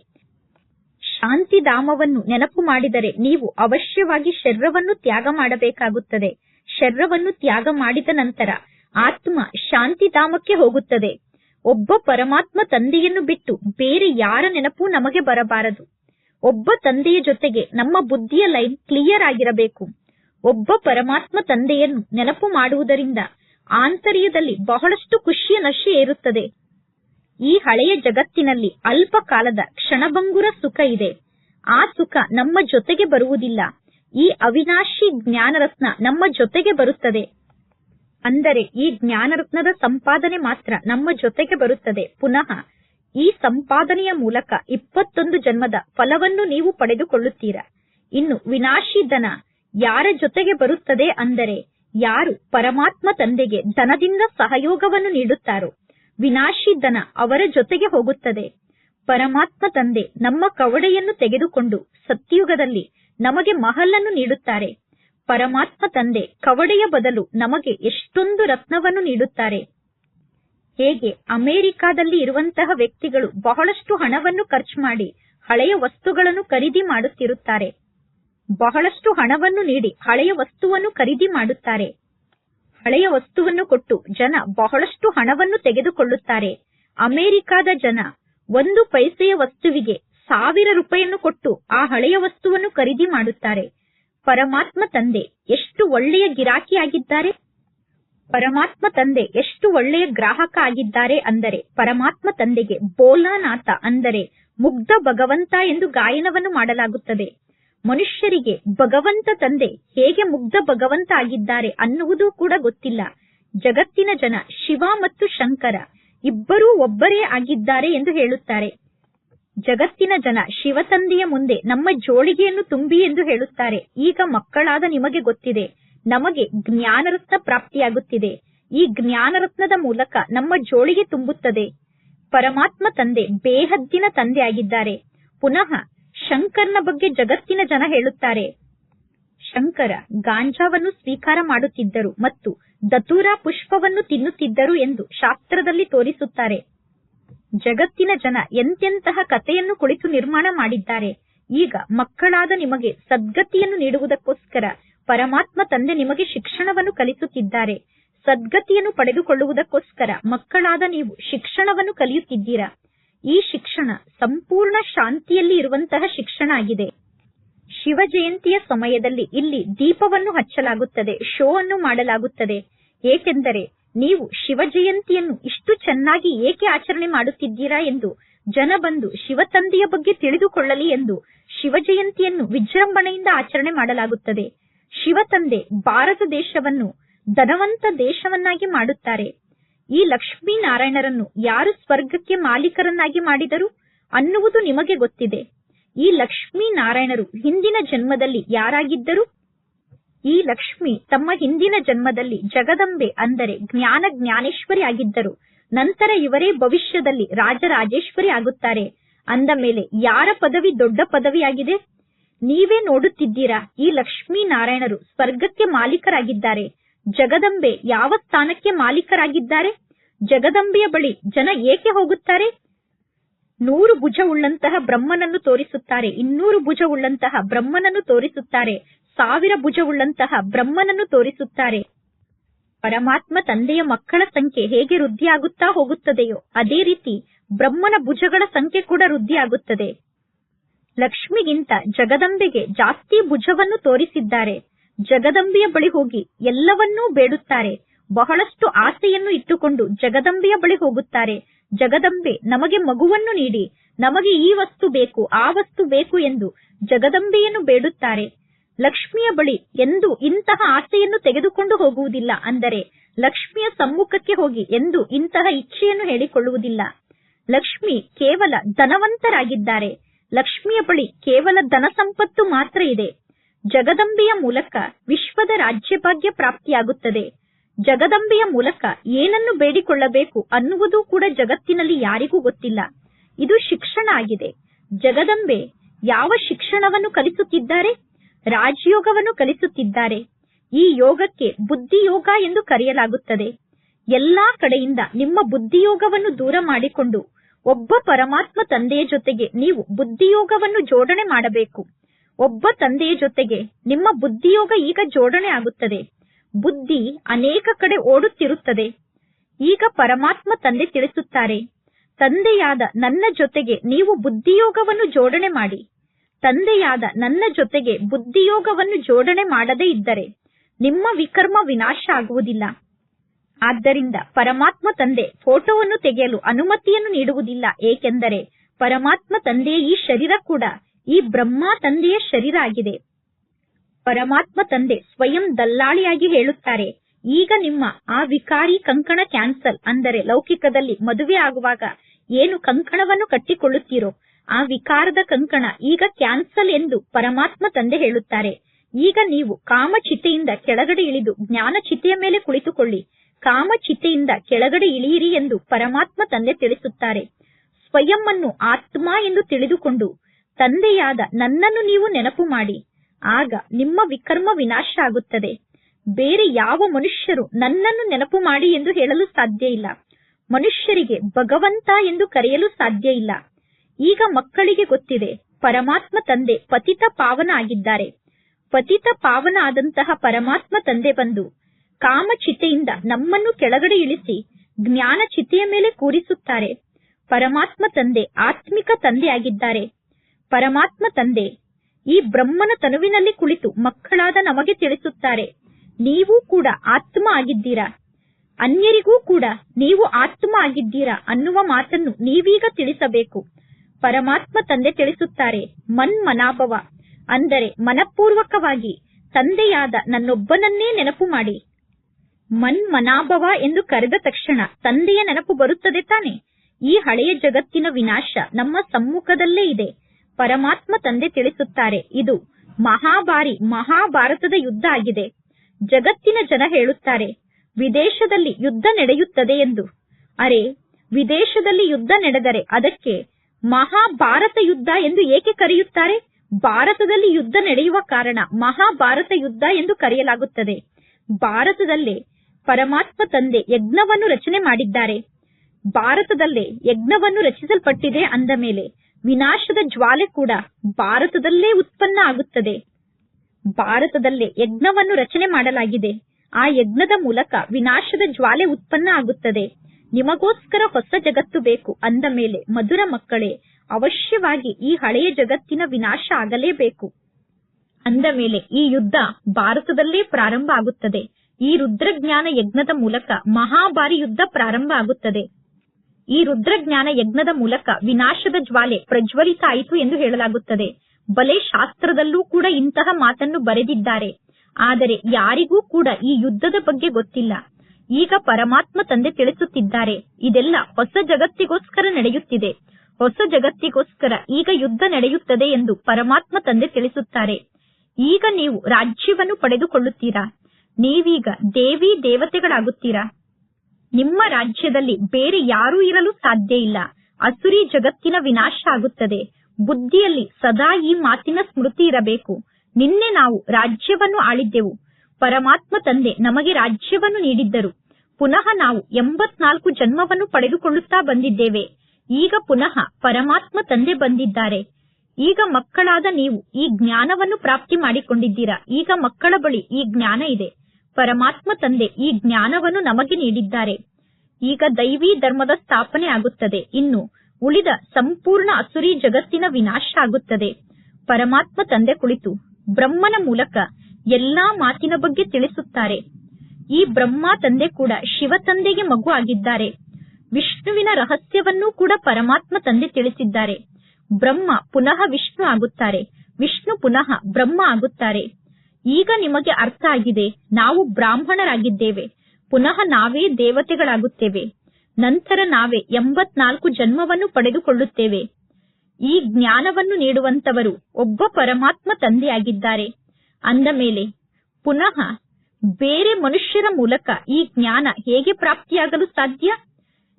Speaker 1: ಶಾಂತಿಧಾಮವನ್ನು ನೆನಪು ಮಾಡಿದರೆ ನೀವು ಅವಶ್ಯವಾಗಿ ಶರೀರವನ್ನು ತ್ಯಾಗ ಮಾಡಬೇಕಾಗುತ್ತದೆ. ಶರೀರವನ್ನು ತ್ಯಾಗ ಮಾಡಿದ ನಂತರ ಆತ್ಮ ಶಾಂತಿಧಾಮಕ್ಕೆ ಹೋಗುತ್ತದೆ. ಒಬ್ಬ ಪರಮಾತ್ಮ ತಂದೆಯನ್ನು ಬಿಟ್ಟು ಬೇರೆ ಯಾರ ನೆನಪು ನಮಗೆ ಬರಬಾರದು. ಒಬ್ಬ ತಂದೆಯ ಜೊತೆಗೆ ನಮ್ಮ ಬುದ್ಧಿಯ ಲೈನ್ ಕ್ಲಿಯರ್ ಆಗಿರಬೇಕು. ಒಬ್ಬ ಪರಮಾತ್ಮ ತಂದೆಯನ್ನು ನೆನಪು ಮಾಡುವುದರಿಂದ ಆಂತರ್ಯದಲ್ಲಿ ಬಹಳಷ್ಟು ಖುಷಿಯ ನಶೆ ಏರುತ್ತದೆ. ಈ ಹಳೆಯ ಜಗತ್ತಿನಲ್ಲಿ ಅಲ್ಪ ಕಾಲದ ಕ್ಷಣಭಂಗುರ ಸುಖ ಇದೆ. ಆ ಸುಖ ನಮ್ಮ ಜೊತೆಗೆ ಬರುವುದಿಲ್ಲ. ಈ ಅವಿನಾಶಿ ಜ್ಞಾನರತ್ನ ನಮ್ಮ ಜೊತೆಗೆ ಬರುತ್ತದೆ. ಅಂದರೆ ಈ ಜ್ಞಾನರತ್ನದ ಸಂಪಾದನೆ ಮಾತ್ರ ನಮ್ಮ ಜೊತೆಗೆ ಬರುತ್ತದೆ. ಪುನಃ ಈ ಸಂಪಾದನೆಯ ಮೂಲಕ ಇಪ್ಪತ್ತೊಂದು ಜನ್ಮದ ಫಲವನ್ನು ನೀವು ಪಡೆದುಕೊಳ್ಳುತ್ತೀರಾ? ಇನ್ನು ವಿನಾಶಿ ಧನ ಯಾರ ಜೊತೆಗೆ ಬರುತ್ತದೆ ಅಂದರೆ ಯಾರು ಪರಮಾತ್ಮ ತಂದೆಗೆ ಧನದಿಂದ ಸಹಯೋಗವನ್ನು ನೀಡುತ್ತಾರೋ? ವಿನಾಶಿ ಧನ ಅವರ ಜೊತೆಗೆ ಹೋಗುತ್ತದೆ. ಪರಮಾತ್ಮ ತಂದೆ ನಮ್ಮ ಕವಡೆಯನ್ನು ತೆಗೆದುಕೊಂಡು ಸತ್ಯುಗದಲ್ಲಿ ನಮಗೆ ಮಹಲ್ಲನ್ನು ನೀಡುತ್ತಾರೆ. ಪರಮಾತ್ಮ ತಂದೆ ಕವಡೆಯ ಬದಲು ನಮಗೆ ಎಷ್ಟೊಂದು ರತ್ನವನ್ನು ನೀಡುತ್ತಾರೆ. ಹೇಗೆ ಅಮೆರಿಕಾದಲ್ಲಿ ಇರುವಂತಹ ವ್ಯಕ್ತಿಗಳು ಬಹಳಷ್ಟು ಹಣವನ್ನು ಖರ್ಚು ಮಾಡಿ ಹಳೆಯ ವಸ್ತುಗಳನ್ನು ಖರೀದಿ ಮಾಡುತ್ತಿರುತ್ತಾರೆ. ಬಹಳಷ್ಟು ಹಣವನ್ನು ನೀಡಿ ಹಳೆಯ ವಸ್ತುವನ್ನು ಖರೀದಿ ಮಾಡುತ್ತಾರೆ. ಹಳೆಯ ವಸ್ತುವನ್ನು ಕೊಟ್ಟು ಜನ ಬಹಳಷ್ಟು ಹಣವನ್ನು ತೆಗೆದುಕೊಳ್ಳುತ್ತಾರೆ. ಅಮೆರಿಕಾದ ಜನ ಒಂದು ಪೈಸೆಯ ವಸ್ತುವಿಗೆ ಸಾವಿರ ರೂಪಾಯಿಯನ್ನು ಕೊಟ್ಟು ಆ ಹಳೆಯ ವಸ್ತುವನ್ನು ಖರೀದಿ ಮಾಡುತ್ತಾರೆ. ಪರಮಾತ್ಮ ತಂದೆ ಎಷ್ಟು ಒಳ್ಳೆಯ ಗಿರಾಕಿಯಾಗಿದ್ದಾರೆ ಪರಮಾತ್ಮ ತಂದೆ ಎಷ್ಟು ಒಳ್ಳೆಯ ಗ್ರಾಹಕ ಆಗಿದ್ದಾರೆ ಅಂದರೆ ಪರಮಾತ್ಮ ತಂದೆಗೆ ಬೋಲಾನಾಥ ಅಂದರೆ ಮುಗ್ಧ ಭಗವಂತ ಎಂದು ಗಾಯನವನ್ನು ಮಾಡಲಾಗುತ್ತದೆ. ಮನುಷ್ಯರಿಗೆ ಭಗವಂತ ತಂದೆ ಹೇಗೆ ಮುಗ್ಧ ಭಗವಂತ ಆಗಿದ್ದಾರೆ ಅನ್ನುವುದು ಕೂಡ ಗೊತ್ತಿಲ್ಲ. ಜಗತ್ತಿನ ಜನ ಶಿವ ಮತ್ತು ಶಂಕರ ಇಬ್ಬರೂ ಒಬ್ಬರೇ ಆಗಿದ್ದಾರೆ ಎಂದು ಹೇಳುತ್ತಾರೆ. ಜಗತ್ತಿನ ಜನ ಶಿವತಂದೆಯ ಮುಂದೆ ನಮ್ಮ ಜೋಳಿಗೆಯನ್ನು ತುಂಬಿ ಎಂದು ಹೇಳುತ್ತಾರೆ. ಈಗ ಮಕ್ಕಳಾದ ನಿಮಗೆ ಗೊತ್ತಿದೆ, ನಮಗೆ ಜ್ಞಾನರತ್ನ ಪ್ರಾಪ್ತಿಯಾಗುತ್ತಿದೆ. ಈ ಜ್ಞಾನರತ್ನದ ಮೂಲಕ ನಮ್ಮ ಜೋಳಿಗೆ ತುಂಬುತ್ತದೆ. ಪರಮಾತ್ಮ ತಂದೆ ಬೇಹದ್ದಿನ ತಂದೆ ಆಗಿದ್ದಾರೆ ಪುನಃ ಶಂಕರ್ನ ಬಗ್ಗೆ ಜಗತ್ತಿನ ಜನ ಹೇಳುತ್ತಾರೆ. ಶಂಕರ ಗಾಂಜಾವನ್ನು ಸ್ವೀಕಾರ ಮಾಡುತ್ತಿದ್ದರು ಮತ್ತು ದತೂರಾ ಪುಷ್ಪವನ್ನು ತಿನ್ನುತ್ತಿದ್ದರು ಎಂದು ಶಾಸ್ತ್ರದಲ್ಲಿ ತೋರಿಸುತ್ತಾರೆ. ಜಗತ್ತಿನ ಜನ ಎಂತೆಂತಹ ಕಥೆಯನ್ನು ಕುಳಿತು ನಿರ್ಮಾಣ ಮಾಡಿದ್ದಾರೆ. ಈಗ ಮಕ್ಕಳಾದ ನಿಮಗೆ ಸದ್ಗತಿಯನ್ನು ನೀಡುವುದಕ್ಕೋಸ್ಕರ ಪರಮಾತ್ಮ ತಂದೆ ನಿಮಗೆ ಶಿಕ್ಷಣವನ್ನು ಕಲಿಸುತ್ತಿದ್ದಾರೆ. ಸದ್ಗತಿಯನ್ನು ಪಡೆದುಕೊಳ್ಳುವುದಕ್ಕೋಸ್ಕರ ಮಕ್ಕಳಾದ ನೀವು ಶಿಕ್ಷಣವನ್ನು ಕಲಿಯುತ್ತಿದ್ದೀರಾ? ಈ ಶಿಕ್ಷಣ ಸಂಪೂರ್ಣ ಶಾಂತಿಯಲ್ಲಿ ಇರುವಂತಹ ಶಿಕ್ಷಣ ಆಗಿದೆ. ಶಿವ ಜಯಂತಿಯ ಸಮಯದಲ್ಲಿ ಇಲ್ಲಿ ದೀಪವನ್ನು ಹಚ್ಚಲಾಗುತ್ತದೆ ಶೋ ಅನ್ನು ಮಾಡಲಾಗುತ್ತದೆ. ಏಕೆಂದರೆ ನೀವು ಶಿವ ಜಯಂತಿಯನ್ನು ಇಷ್ಟು ಚೆನ್ನಾಗಿ ಏಕೆ ಆಚರಣೆ ಮಾಡುತ್ತಿದ್ದೀರಾ ಎಂದು ಜನ ಬಂದು ಶಿವತಂದೆಯ ಬಗ್ಗೆ ತಿಳಿದುಕೊಳ್ಳಲಿ ಎಂದು ಶಿವ ಜಯಂತಿಯನ್ನು ವಿಜೃಂಭಣೆಯಿಂದ ಆಚರಣೆ ಮಾಡಲಾಗುತ್ತದೆ. ಶಿವತಂದೆ ಭಾರತ ದೇಶವನ್ನು ಧನವಂತ ದೇಶವನ್ನಾಗಿ ಮಾಡುತ್ತಾರೆ. ಈ ಲಕ್ಷ್ಮೀನಾರಾಯಣರನ್ನು ಯಾರು ಸ್ವರ್ಗಕ್ಕೆ ಮಾಲೀಕರನ್ನಾಗಿ ಮಾಡಿದರು ಅನ್ನುವುದು ನಿಮಗೆ ಗೊತ್ತಿದೆ. ಈ ಲಕ್ಷ್ಮೀನಾರಾಯಣರು ಹಿಂದಿನ ಜನ್ಮದಲ್ಲಿ ಯಾರಾಗಿದ್ದರು? ಈ ಲಕ್ಷ್ಮಿ ತಮ್ಮ ಹಿಂದಿನ ಜನ್ಮದಲ್ಲಿ ಜಗದಂಬೆ ಅಂದರೆ ಜ್ಞಾನ ಜ್ಞಾನೇಶ್ವರಿ ಆಗಿದ್ದರು. ನಂತರ ಇವರೇ ಭವಿಷ್ಯದಲ್ಲಿ ರಾಜರಾಜೇಶ್ವರಿ ಆಗುತ್ತಾರೆ. ಅಂದ ಮೇಲೆ ಯಾರ ಪದವಿ ದೊಡ್ಡ ಪದವಿಯಾಗಿದೆ? ನೀವೇ ನೋಡುತ್ತಿದ್ದೀರಾ, ಈ ಲಕ್ಷ್ಮೀ ನಾರಾಯಣರು ಸ್ವರ್ಗಕ್ಕೆ ಮಾಲೀಕರಾಗಿದ್ದಾರೆ. ಜಗದಂಬೆ ಯಾವ ಸ್ಥಾನಕ್ಕೆ ಮಾಲೀಕರಾಗಿದ್ದಾರೆ? ಜಗದಂಬೆಯ ಬಳಿ ಜನ ಏಕೆ ಹೋಗುತ್ತಾರೆ? ನೂರು ಭುಜವುಳ್ಳಂತಹ ಬ್ರಹ್ಮನನ್ನು ತೋರಿಸುತ್ತಾರೆ, ಇನ್ನೂರು ಭುಜವುಳ್ಳಂತಹ ಬ್ರಹ್ಮನನ್ನು ತೋರಿಸುತ್ತಾರೆ. ಸಾವಿರ ಭುಜವುಳ್ಳಂತಹ ಬ್ರಹ್ಮನನ್ನು ತೋರಿಸುತ್ತಾರೆ. ಪರಮಾತ್ಮ ತಂದೆಯ ಮಕ್ಕಳ ಸಂಖ್ಯೆ ಹೇಗೆ ವೃದ್ಧಿಯಾಗುತ್ತಾ ಹೋಗುತ್ತದೆಯೋ ಅದೇ ರೀತಿ ಬ್ರಹ್ಮನ ಭುಜಗಳ ಸಂಖ್ಯೆ ಕೂಡ ವೃದ್ಧಿಯಾಗುತ್ತದೆ. ಲಕ್ಷ್ಮಿಗಿಂತ ಜಗದಂಬೆಗೆ ಜಾಸ್ತಿ ಭುಜವನ್ನು ತೋರಿಸಿದ್ದಾರೆ. ಜಗದಂಬೆಯ ಬಳಿ ಹೋಗಿ ಎಲ್ಲವನ್ನೂ ಬೇಡುತ್ತಾರೆ. ಬಹಳಷ್ಟು ಆಸೆಯನ್ನು ಇಟ್ಟುಕೊಂಡು ಜಗದಂಬೆಯ ಬಳಿ ಹೋಗುತ್ತಾರೆ. ಜಗದಂಬೆ ನಮಗೆ ಮಗುವನ್ನು ನೀಡಿ, ನಮಗೆ ಈ ವಸ್ತು ಬೇಕು, ಆ ವಸ್ತು ಬೇಕು ಎಂದು ಜಗದಂಬೆಯನ್ನು ಬೇಡುತ್ತಾರೆ. ಲಕ್ಷ್ಮಿಯ ಬಳಿ ಎಂದು ಇಂತಹ ಆಸೆಯನ್ನು ತೆಗೆದುಕೊಂಡು ಹೋಗುವುದಿಲ್ಲ ಅಂದರೆ ಲಕ್ಷ್ಮಿಯ ಸಮ್ಮುಖಕ್ಕೆ ಹೋಗಿ ಎಂದು ಇಂತಹ ಇಚ್ಛೆಯನ್ನು ಹೇಳಿಕೊಳ್ಳುವುದಿಲ್ಲ. ಲಕ್ಷ್ಮಿ ಕೇವಲ ಧನವಂತರಾಗಿದ್ದಾರೆ. ಲಕ್ಷ್ಮಿಯ ಬಳಿ ಕೇವಲ ಧನ ಸಂಪತ್ತು ಮಾತ್ರ ಇದೆ. ಜಗದಂಬೆಯ ಮೂಲಕ ವಿಶ್ವದ ರಾಜ್ಯಭಾಗ್ಯ ಪ್ರಾಪ್ತಿಯಾಗುತ್ತದೆ. ಜಗದಂಬೆಯ ಮೂಲಕ ಏನನ್ನು ಬೇಡಿಕೊಳ್ಳಬೇಕು ಅನ್ನುವುದು ಕೂಡ ಜಗತ್ತಿನಲ್ಲಿ ಯಾರಿಗೂ ಗೊತ್ತಿಲ್ಲ. ಇದು ಶಿಕ್ಷಣ ಆಗಿದೆ. ಜಗದಂಬೆ ಯಾವ ಶಿಕ್ಷಣವನ್ನು ಕಲಿಸುತ್ತಿದ್ದಾರೆ? ರಾಜಯೋಗವನ್ನು ಕಲಿಸುತ್ತಿದ್ದಾರೆ. ಈ ಯೋಗಕ್ಕೆ ಬುದ್ಧಿಯೋಗ ಎಂದು ಕರೆಯಲಾಗುತ್ತದೆ. ಎಲ್ಲಾ ಕಡೆಯಿಂದ ನಿಮ್ಮ ಬುದ್ಧಿಯೋಗವನ್ನು ದೂರ ಮಾಡಿಕೊಂಡು ಒಬ್ಬ ಪರಮಾತ್ಮ ತಂದೆಯ ಜೊತೆಗೆ ನೀವು ಬುದ್ಧಿಯೋಗವನ್ನು ಜೋಡಣೆ ಮಾಡಬೇಕು. ಒಬ್ಬ ತಂದೆಯ ಜೊತೆಗೆ ನಿಮ್ಮ ಬುದ್ಧಿಯೋಗ ಈಗ ಜೋಡಣೆ ಆಗುತ್ತದೆ. ಬುದ್ಧಿ ಅನೇಕ ಕಡೆ ಓಡುತ್ತಿರುತ್ತದೆ. ಈಗ ಪರಮಾತ್ಮ ತಂದೆ ತಿಳಿಸುತ್ತಾರೆ, ತಂದೆಯಾದ ನನ್ನ ಜೊತೆಗೆ ನೀವು ಬುದ್ಧಿಯೋಗವನ್ನು ಜೋಡಣೆ ಮಾಡಿ. ತಂದೆಯಾದ ನನ್ನ ಜೊತೆಗೆ ಬುದ್ಧಿಯೋಗವನ್ನು ಜೋಡಣೆ ಮಾಡದೇ ಇದ್ದರೆ ನಿಮ್ಮ ವಿಕರ್ಮ ವಿನಾಶ ಆಗುವುದಿಲ್ಲ. ಆದ್ದರಿಂದ ಪರಮಾತ್ಮ ತಂದೆ ಫೋಟೋವನ್ನು ತೆಗೆಯಲು ಅನುಮತಿಯನ್ನು ನೀಡುವುದಿಲ್ಲ, ಏಕೆಂದರೆ ಪರಮಾತ್ಮ ತಂದೆಯ ಈ ಶರೀರ ಕೂಡ ಈ ಬ್ರಹ್ಮ ತಂದೆಯ ಶರೀರ ಆಗಿದೆ. ಪರಮಾತ್ಮ ತಂದೆ ಸ್ವಯಂ ದಲ್ಲಾಳಿಯಾಗಿ ಹೇಳುತ್ತಾರೆ ಈಗ ನಿಮ್ಮ ಆ ವಿಕಾರಿ ಕಂಕಣ ಕ್ಯಾನ್ಸಲ್ ಅಂದರೆ ಲೌಕಿಕದಲ್ಲಿ ಮದುವೆ ಆಗುವಾಗ ಏನು ಕಂಕಣವನ್ನು ಕಟ್ಟಿಕೊಳ್ಳುತ್ತೀರೋ ಆ ವಿಕಾರದ ಕಂಕಣ ಈಗ ಕ್ಯಾನ್ಸಲ್ ಎಂದು ಪರಮಾತ್ಮ ತಂದೆ ಹೇಳುತ್ತಾರೆ. ಈಗ ನೀವು ಕಾಮಚಿತೆಯಿಂದ ಕೆಳಗಡೆ ಇಳಿದು ಜ್ಞಾನ ಚಿತೆಯ ಮೇಲೆ ಕುಳಿತುಕೊಳ್ಳಿ. ಕಾಮಚಿತೆಯಿಂದ ಕೆಳಗಡೆ ಇಳಿಯಿರಿ ಎಂದು ಪರಮಾತ್ಮ ತಂದೆ ತಿಳಿಸುತ್ತಾರೆ. ಸ್ವಯಂ ಅನ್ನು ಆತ್ಮ ಎಂದು ತಿಳಿದುಕೊಂಡು ತಂದೆಯಾದ ನನ್ನನ್ನು ನೀವು ನೆನಪು ಮಾಡಿ. ಆಗ ನಿಮ್ಮ ವಿಕರ್ಮ ವಿನಾಶ ಆಗುತ್ತದೆ. ಬೇರೆ ಯಾವ ಮನುಷ್ಯರು ನನ್ನನ್ನು ನೆನಪು ಮಾಡಿ ಎಂದು ಹೇಳಲು ಸಾಧ್ಯ ಇಲ್ಲ. ಮನುಷ್ಯರಿಗೆ ಭಗವಂತ ಎಂದು ಕರೆಯಲು ಸಾಧ್ಯ ಇಲ್ಲ. ಈಗ ಮಕ್ಕಳಿಗೆ ಗೊತ್ತಿದೆ, ಪರಮಾತ್ಮ ತಂದೆ ಪತಿತ ಪಾವನ ಆಗಿದ್ದಾರೆ. ಪತಿತ ಪಾವನ ಆದಂತಹ ಪರಮಾತ್ಮ ತಂದೆ ಬಂದು ಕಾಮಚಿತೆಯಿಂದ ನಮ್ಮನ್ನು ಕೆಳಗಡೆ ಇಳಿಸಿ ಜ್ಞಾನ ಚಿತೆಯ ಮೇಲೆ ಕೂರಿಸುತ್ತಾರೆ. ಪರಮಾತ್ಮ ತಂದೆ ಆತ್ಮಿಕ ತಂದೆ ಆಗಿದ್ದಾರೆ. ಪರಮಾತ್ಮ ತಂದೆ ಈ ಬ್ರಹ್ಮನ ತನುವಿನಲ್ಲಿ ಕುಳಿತು ಮಕ್ಕಳಾದ ನಮಗೆ ತಿಳಿಸುತ್ತಾರೆ. ನೀವು ಕೂಡ ಆತ್ಮ ಆಗಿದ್ದೀರಾ? ಅನ್ಯರಿಗೂ ಕೂಡ ನೀವು ಆತ್ಮ ಆಗಿದ್ದೀರಾ ಅನ್ನುವ ಮಾತನ್ನು ನೀವೀಗ ತಿಳಿಸಬೇಕು. ಪರಮಾತ್ಮ ತಂದೆ ತಿಳಿಸುತ್ತಾರೆ, ಮನ್ ಮನಾಭವ. ಅಂದರೆ ಮನಪೂರ್ವಕವಾಗಿ ತಂದೆಯಾದ ನನ್ನೊಬ್ಬನನ್ನೇ ನೆನಪು ಮಾಡಿ. ಮನ್ ಮನಾಭವ ಎಂದು ಕರೆದ ತಕ್ಷಣ ತಂದೆಯ ನೆನಪು ಬರುತ್ತದೆ ತಾನೆ? ಈ ಹಳೆಯ ಜಗತ್ತಿನ ವಿನಾಶ ನಮ್ಮ ಸಮ್ಮುಖದಲ್ಲೇ ಇದೆ. ಪರಮಾತ್ಮ ತಂದೆ ತಿಳಿಸುತ್ತಾರೆ, ಇದು ಮಹಾಭಾರಿ ಮಹಾಭಾರತದ ಯುದ್ಧ ಆಗಿದೆ. ಜಗತ್ತಿನ ಜನ ಹೇಳುತ್ತಾರೆ, ವಿದೇಶದಲ್ಲಿ ಯುದ್ಧ ನಡೆಯುತ್ತದೆ ಎಂದು. ಅರೆ, ವಿದೇಶದಲ್ಲಿ ಯುದ್ಧ ನಡೆದರೆ ಅದಕ್ಕೆ ಮಹಾಭಾರತ ಯುದ್ಧ ಎಂದು ಏಕೆ ಕರೆಯುತ್ತಾರೆ? ಭಾರತದಲ್ಲಿ ಯುದ್ಧ ನಡೆಯುವ ಕಾರಣ ಮಹಾಭಾರತ ಯುದ್ಧ ಎಂದು ಕರೆಯಲಾಗುತ್ತದೆ. ಭಾರತದಲ್ಲೇ ಪರಮಾತ್ಮ ತಂದೆ ಯಜ್ಞವನ್ನು ರಚನೆ ಮಾಡಿದ್ದಾರೆ. ಭಾರತದಲ್ಲೇ ಯಜ್ಞವನ್ನು ರಚಿಸಲ್ಪಟ್ಟಿದೆ ಅಂದ ಮೇಲೆ ವಿನಾಶದ ಜ್ವಾಲೆ ಕೂಡ ಭಾರತದಲ್ಲೇ ಉತ್ಪನ್ನ ಆಗುತ್ತದೆ. ಭಾರತದಲ್ಲೇ ಯಜ್ಞವನ್ನು ರಚನೆ ಮಾಡಲಾಗಿದೆ. ಆ ಯಜ್ಞದ ಮೂಲಕ ವಿನಾಶದ ಜ್ವಾಲೆ ಉತ್ಪನ್ನ ಆಗುತ್ತದೆ. ನಿಮಗೋಸ್ಕರ ಹೊಸ ಜಗತ್ತು ಬೇಕು ಅಂದ ಮೇಲೆ ಮಧುರ ಮಕ್ಕಳೇ, ಅವಶ್ಯವಾಗಿ ಈ ಹಳೆಯ ಜಗತ್ತಿನ ವಿನಾಶ ಆಗಲೇಬೇಕು. ಅಂದ ಮೇಲೆ ಈ ಯುದ್ಧ ಭಾರತದಲ್ಲೇ ಪ್ರಾರಂಭ ಆಗುತ್ತದೆ. ಈ ರುದ್ರಜ್ಞಾನ ಯಜ್ಞದ ಮೂಲಕ ಮಹಾಭಾರಿ ಯುದ್ಧ ಪ್ರಾರಂಭ ಆಗುತ್ತದೆ. ಈ ರುದ್ರಜ್ಞಾನ ಯಜ್ಞದ ಮೂಲಕ ವಿನಾಶದ ಜ್ವಾಲೆ ಪ್ರಜ್ವಲಿತ ಎಂದು ಹೇಳಲಾಗುತ್ತದೆ. ಬಲೆ ಶಾಸ್ತ್ರದಲ್ಲೂ ಕೂಡ ಇಂತಹ ಮಾತನ್ನು ಬರೆದಿದ್ದಾರೆ. ಆದರೆ ಯಾರಿಗೂ ಕೂಡ ಈ ಯುದ್ಧದ ಬಗ್ಗೆ ಗೊತ್ತಿಲ್ಲ. ಈಗ ಪರಮಾತ್ಮ ತಂದೆ ತಿಳಿಸುತ್ತಿದ್ದಾರೆ, ಇದೆಲ್ಲ ಹೊಸ ಜಗತ್ತಿಗೋಸ್ಕರ ನಡೆಯುತ್ತಿದೆ. ಹೊಸ ಜಗತ್ತಿಗೋಸ್ಕರ ಈಗ ಯುದ್ಧ ನಡೆಯುತ್ತದೆ ಎಂದು ಪರಮಾತ್ಮ ತಂದೆ ತಿಳಿಸುತ್ತಾರೆ. ಈಗ ನೀವು ರಾಜ್ಯವನ್ನು ಪಡೆದುಕೊಳ್ಳುತ್ತೀರಾ? ನೀವೀಗ ದೇವಿ ದೇವತೆಗಳಾಗುತ್ತೀರಾ? ನಿಮ್ಮ ರಾಜ್ಯದಲ್ಲಿ ಬೇರೆ ಯಾರೂ ಇರಲು ಸಾಧ್ಯ ಇಲ್ಲ. ಅಸುರಿ ಜಗತ್ತಿನ ವಿನಾಶ ಆಗುತ್ತದೆ. ಬುದ್ಧಿಯಲ್ಲಿ ಸದಾ ಈ ಮಾತಿನ ಸ್ಮೃತಿ ಇರಬೇಕು. ನಿನ್ನೆ ನಾವು ರಾಜ್ಯವನ್ನು ಆಳಿದ್ದೆವು. ಪರಮಾತ್ಮ ತಂದೆ ನಮಗೆ ರಾಜ್ಯವನ್ನು ನೀಡಿದ್ದರು. ಪುನಃ ನಾವು ಎಂಬತ್ನಾಲ್ಕು ಜನ್ಮವನ್ನು ಪಡೆದುಕೊಳ್ಳುತ್ತಾ ಬಂದಿದ್ದೇವೆ. ಈಗ ಪುನಃ ಪರಮಾತ್ಮ ತಂದೆ ಬಂದಿದ್ದಾರೆ. ಈಗ ಮಕ್ಕಳಾದ ನೀವು ಈ ಜ್ಞಾನವನ್ನು ಪ್ರಾಪ್ತಿ ಮಾಡಿಕೊಂಡಿದ್ದೀರಾ? ಈಗ ಮಕ್ಕಳ ಬಳಿ ಈ ಜ್ಞಾನ ಇದೆ. ಪರಮಾತ್ಮ ತಂದೆ ಈ ಜ್ಞಾನವನ್ನು ನಮಗೆ ನೀಡಿದ್ದಾರೆ. ಈಗ ದೈವಿ ಧರ್ಮದ ಸ್ಥಾಪನೆ ಆಗುತ್ತದೆ. ಇನ್ನು ಉಳಿದ ಸಂಪೂರ್ಣ ಅಸುರಿ ಜಗತ್ತಿನ ವಿನಾಶ ಆಗುತ್ತದೆ. ಪರಮಾತ್ಮ ತಂದೆ ಕುಳಿತು ಬ್ರಹ್ಮನ ಮೂಲಕ ಎಲ್ಲಾ ಮಾತಿನ ಬಗ್ಗೆ ತಿಳಿಸುತ್ತಾರೆ. ಈ ಬ್ರಹ್ಮ ತಂದೆ ಕೂಡ ಶಿವ ತಂದೆಗೆ ಮಗು ಆಗಿದ್ದಾರೆ. ವಿಷ್ಣುವಿನ ರಹಸ್ಯವನ್ನೂ ಕೂಡ ಪರಮಾತ್ಮ ತಂದೆ ತಿಳಿಸಿದ್ದಾರೆ. ಬ್ರಹ್ಮ ಪುನಃ ವಿಷ್ಣು ಆಗುತ್ತಾರೆ. ವಿಷ್ಣು ಪುನಃ ಬ್ರಹ್ಮ ಆಗುತ್ತಾರೆ. ಈಗ ನಿಮಗೆ ಅರ್ಥ ಆಗಿದೆ, ನಾವು ಬ್ರಾಹ್ಮಣರಾಗಿದ್ದೇವೆ. ಪುನಃ ನಾವೇ ದೇವತೆಗಳಾಗುತ್ತೇವೆ. ನಂತರ ನಾವೇ ಎಂಬತ್ನಾಲ್ಕು ಜನ್ಮವನ್ನು ಪಡೆದುಕೊಳ್ಳುತ್ತೇವೆ. ಈ ಜ್ಞಾನವನ್ನು ನೀಡುವಂತವರು ಒಬ್ಬ ಪರಮಾತ್ಮ ತಂದೆಯಾಗಿದ್ದಾರೆ. ಅಂದ ಮೇಲೆ, ಪುನಃ ಬೇರೆ ಮನುಷ್ಯರ ಮೂಲಕ ಈ ಜ್ಞಾನ ಹೇಗೆ ಪ್ರಾಪ್ತಿಯಾಗಲು ಸಾಧ್ಯ?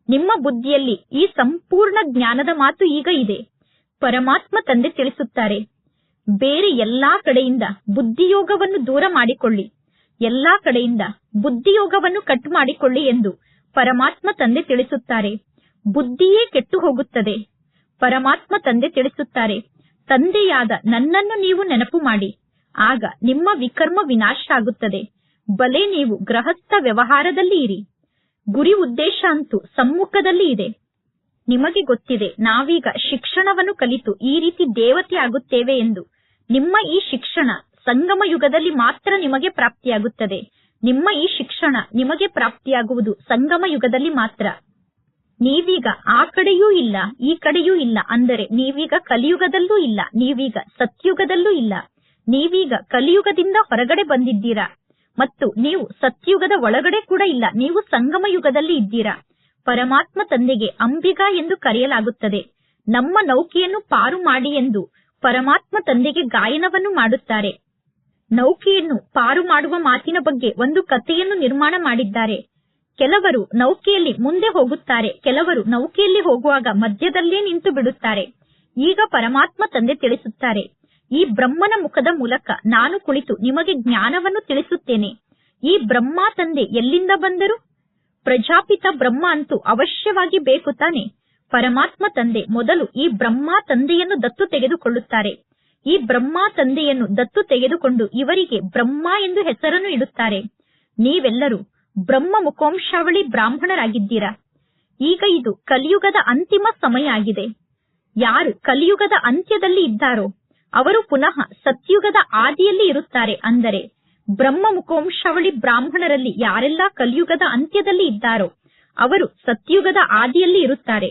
Speaker 1: ನಿಮ್ಮ ಬುದ್ಧಿಯಲ್ಲಿ ಈ ಸಂಪೂರ್ಣ ಜ್ಞಾನದ ಮಾತು ಈಗ ಇದೆ. ಪರಮಾತ್ಮ ತಂದೆ ತಿಳಿಸುತ್ತಾರೆ, ಬೇರೆ ಎಲ್ಲಾ ಕಡೆಯಿಂದ ಬುದ್ಧಿಯೋಗವನ್ನು ದೂರ ಮಾಡಿಕೊಳ್ಳಿ. ಎಲ್ಲಾ ಕಡೆಯಿಂದ ಬುದ್ಧಿಯೋಗವನ್ನು ಕಟ್ ಮಾಡಿಕೊಳ್ಳಿ ಎಂದು ಪರಮಾತ್ಮ ತಂದೆ ತಿಳಿಸುತ್ತಾರೆ. ಬುದ್ಧಿಯೇ ಕೆಟ್ಟು ಹೋಗುತ್ತದೆ. ಪರಮಾತ್ಮ ತಂದೆ ತಿಳಿಸುತ್ತಾರೆ. ತಂದೆಯಾದ ನನ್ನನ್ನು ನೀವು ನೆನಪು ಮಾಡಿ. ಆಗ ನಿಮ್ಮ ವಿಕರ್ಮ ವಿನಾಶ ಆಗುತ್ತದೆ ಬಲೆ ನೀವು ಗೃಹಸ್ಥ ವ್ಯವಹಾರದಲ್ಲಿ ಇರಿ. ಗುರಿ ಉದ್ದೇಶ ಅಂತೂ ಸಮ್ಮುಖದಲ್ಲಿ ಇದೆ. ನಿಮಗೆ ಗೊತ್ತಿದೆ, ನಾವೀಗ ಶಿಕ್ಷಣವನ್ನು ಕಲಿತು ಈ ರೀತಿ ದೇವತೆ ಆಗುತ್ತೇವೆ ಎಂದು. ನಿಮ್ಮ ಈ ಶಿಕ್ಷಣ ಸಂಗಮ ಯುಗದಲ್ಲಿ ಮಾತ್ರ ನಿಮಗೆ ಪ್ರಾಪ್ತಿಯಾಗುತ್ತದೆ. ನಿಮ್ಮ ಈ ಶಿಕ್ಷಣ ನಿಮಗೆ ಪ್ರಾಪ್ತಿಯಾಗುವುದು ಸಂಗಮ ಯುಗದಲ್ಲಿ ಮಾತ್ರ. ನೀವೀಗ ಆ ಕಡೆಯೂ ಇಲ್ಲ, ಈ ಕಡೆಯೂ ಇಲ್ಲ ಅಂದರೆ ನೀವೀಗ ಕಲಿಯುಗದಲ್ಲೂ ಇಲ್ಲ, ನೀವೀಗ ಸತ್ಯುಗದಲ್ಲೂ ಇಲ್ಲ. ನೀವೀಗ ಕಲಿಯುಗದಿಂದ ಹೊರಗಡೆ ಬಂದಿದ್ದೀರಾ. ಮತ್ತು ನೀವು ಸತ್ಯುಗದ ಒಳಗಡೆ ಕೂಡ ಇಲ್ಲ, ನೀವು ಸಂಗಮ ಯುಗದಲ್ಲಿ ಇದ್ದೀರಾ. ಪರಮಾತ್ಮ ತಂದೆಗೆ ಅಂಬಿಗ ಎಂದು ಕರೆಯಲಾಗುತ್ತದೆ. ನಮ್ಮ ನೌಕೆಯನ್ನು ಪಾರು ಮಾಡಿ ಎಂದು ಪರಮಾತ್ಮ ತಂದೆಗೆ ಗಾಯನವನ್ನು ಮಾಡುತ್ತಾರೆ. ನೌಕೆಯನ್ನು ಪಾರು ಮಾಡುವ ಮಾತಿನ ಬಗ್ಗೆ ಒಂದು ಕಥೆಯನ್ನು ನಿರ್ಮಾಣ ಮಾಡಿದ್ದಾರೆ. ಕೆಲವರು ನೌಕೆಯಲ್ಲಿ ಮುಂದೆ ಹೋಗುತ್ತಾರೆ, ಕೆಲವರು ನೌಕೆಯಲ್ಲಿ ಹೋಗುವಾಗ ಮಧ್ಯದಲ್ಲೇ ನಿಂತು ಬಿಡುತ್ತಾರೆ. ಈಗ ಪರಮಾತ್ಮ ತಂದೆ ತಿಳಿಸುತ್ತಾರೆ, ಈ ಬ್ರಹ್ಮನ ಮುಖದ ಮೂಲಕ ನಾನು ಕುಳಿತು ನಿಮಗೆ ಜ್ಞಾನವನ್ನು ತಿಳಿಸುತ್ತೇನೆ. ಈ ಬ್ರಹ್ಮ ತಂದೆ ಎಲ್ಲಿಂದ ಬಂದರು? ಪ್ರಜಾಪಿತ ಬ್ರಹ್ಮ ಅಂತೂ ಅವಶ್ಯವಾಗಿ ಬೇಕು ತಾನೆ. ಪರಮಾತ್ಮ ತಂದೆ ಮೊದಲು ಈ ಬ್ರಹ್ಮ ತಂದೆಯನ್ನು ದತ್ತು ತೆಗೆದುಕೊಳ್ಳುತ್ತಾರೆ. ಈ ಬ್ರಹ್ಮ ತಂದೆಯನ್ನು ದತ್ತು ತೆಗೆದುಕೊಂಡು ಇವರಿಗೆ ಬ್ರಹ್ಮ ಎಂದು ಹೆಸರನ್ನು ಇಡುತ್ತಾರೆ. ನೀವೆಲ್ಲರೂ ಬ್ರಹ್ಮ ಮುಖೋಂಶಾವಳಿ ಬ್ರಾಹ್ಮಣರಾಗಿದ್ದೀರಾ? ಈಗ ಇದು ಕಲಿಯುಗದ ಅಂತಿಮ ಸಮಯ ಆಗಿದೆ. ಯಾರು ಕಲಿಯುಗದ ಅಂತ್ಯದಲ್ಲಿ ಇದ್ದಾರೋ, ಅವರು ಪುನಃ ಸತ್ಯುಗದ ಆದಿಯಲ್ಲಿ ಇರುತ್ತಾರೆ. ಅಂದರೆ ಬ್ರಹ್ಮ ಮುಖೋಂಶಾವಳಿ ಬ್ರಾಹ್ಮಣರಲ್ಲಿ ಯಾರೆಲ್ಲ ಕಲಿಯುಗದ ಅಂತ್ಯದಲ್ಲಿ ಇದ್ದಾರೋ, ಅವರು ಸತ್ಯುಗದ ಆದಿಯಲ್ಲಿ ಇರುತ್ತಾರೆ.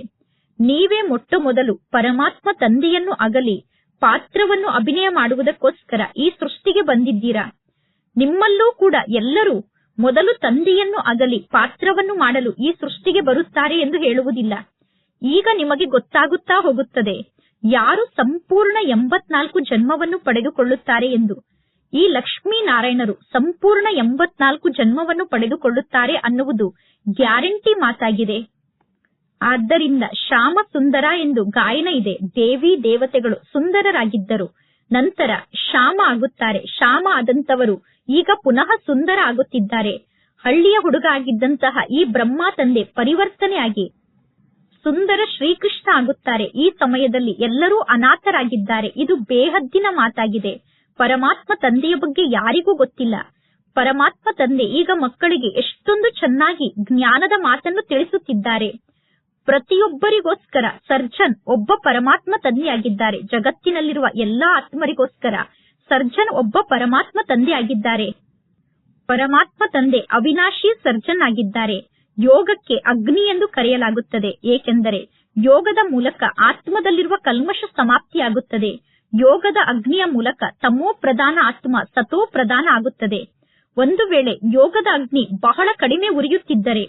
Speaker 1: ನೀವೇ ಮೊಟ್ಟ ಮೊದಲು ಪರಮಾತ್ಮ ತಂದೆಯನ್ನು ಅಗಲಿ ಪಾತ್ರವನ್ನು ಅಭಿನಯ ಮಾಡುವುದಕ್ಕೋಸ್ಕರ ಈ ಸೃಷ್ಟಿಗೆ ಬಂದಿದ್ದೀರಾ? ನಿಮ್ಮಲ್ಲೂ ಕೂಡ ಎಲ್ಲರೂ ಮೊದಲು ತಂದೆಯನ್ನು ಅಗಲಿ ಪಾತ್ರವನ್ನು ಮಾಡಲು ಈ ಸೃಷ್ಟಿಗೆ ಬರುತ್ತಾರೆ ಎಂದು ಹೇಳುವುದಿಲ್ಲ. ಈಗ ನಿಮಗೆ ಗೊತ್ತಾಗುತ್ತಾ ಹೋಗುತ್ತದೆ, ಯಾರು ಸಂಪೂರ್ಣ ಎಂಬತ್ನಾಲ್ಕು ಜನ್ಮವನ್ನು ಪಡೆದುಕೊಳ್ಳುತ್ತಾರೆ ಎಂದು. ಈ ಲಕ್ಷ್ಮೀನಾರಾಯಣರು ಸಂಪೂರ್ಣ ಎಂಬತ್ನಾಲ್ಕು ಜನ್ಮವನ್ನು ಪಡೆದುಕೊಳ್ಳುತ್ತಾರೆ ಅನ್ನುವುದು ಗ್ಯಾರಂಟಿ ಮಾತಾಗಿದೆ. ಆದ್ದರಿಂದ ಶ್ಯಾಮ ಸುಂದರ ಎಂದು ಗಾಯನ ಇದೆ. ದೇವಿ ದೇವತೆಗಳು ಸುಂದರರಾಗಿದ್ದರು. ನಂತರ ಶ್ಯಾಮ ಆಗುತ್ತಾರೆ. ಶ್ಯಾಮ ಆದಂತವರು ಈಗ ಪುನಃ ಸುಂದರ ಆಗುತ್ತಿದ್ದಾರೆ ಹಳ್ಳಿಯ ಹುಡುಗ ಆಗಿದ್ದಂತಹ ಈ ಬ್ರಹ್ಮ ತಂದೆ ಪರಿವರ್ತನೆಯಾಗಿ ಸುಂದರ ಶ್ರೀಕೃಷ್ಣ ಆಗುತ್ತಾರೆ. ಈ ಸಮಯದಲ್ಲಿ ಎಲ್ಲರೂ ಅನಾಥರಾಗಿದ್ದಾರೆ. ಇದು ಬೇಹದ್ದಿನ ಮಾತಾಗಿದೆ. ಪರಮಾತ್ಮ ತಂದೆಯ ಬಗ್ಗೆ ಯಾರಿಗೂ ಗೊತ್ತಿಲ್ಲ. ಪರಮಾತ್ಮ ತಂದೆ ಈಗ ಮಕ್ಕಳಿಗೆ ಎಷ್ಟೊಂದು ಚೆನ್ನಾಗಿ ಜ್ಞಾನದ ಮಾತನ್ನು ತಿಳಿಸುತ್ತಿದ್ದಾರೆ. ಪ್ರತಿಯೊಬ್ಬರಿಗೋಸ್ಕರ ಸರ್ಜನ್ ಒಬ್ಬ ಪರಮಾತ್ಮ ತಂದೆಯಾಗಿದ್ದಾರೆ. ಜಗತ್ತಿನಲ್ಲಿರುವ ಎಲ್ಲಾ ಆತ್ಮರಿಗೋಸ್ಕರ ಸರ್ಜನ್ ಒಬ್ಬ ಪರಮಾತ್ಮ ತಂದೆಯಾಗಿದ್ದಾರೆ. ಪರಮಾತ್ಮ ತಂದೆ ಅವಿನಾಶಿ ಸರ್ಜನ್ ಆಗಿದ್ದಾರೆ. ಯೋಗಕ್ಕೆ ಅಗ್ನಿ ಎಂದು ಕರೆಯಲಾಗುತ್ತದೆ. ಏಕೆಂದರೆ ಯೋಗದ ಮೂಲಕ ಆತ್ಮದಲ್ಲಿರುವ ಕಲ್ಮಶ ಸಮಾಪ್ತಿಯಾಗುತ್ತದೆ. ಯೋಗದ ಅಗ್ನಿಯ ಮೂಲಕ ತಮೋ ಪ್ರಧಾನ ಆತ್ಮ ಸತೋ ಪ್ರಧಾನ ಆಗುತ್ತದೆ. ಒಂದು ವೇಳೆ ಯೋಗದ ಅಗ್ನಿ ಬಹಳ ಕಡಿಮೆ ಉರಿಯುತ್ತಿದ್ದರೆ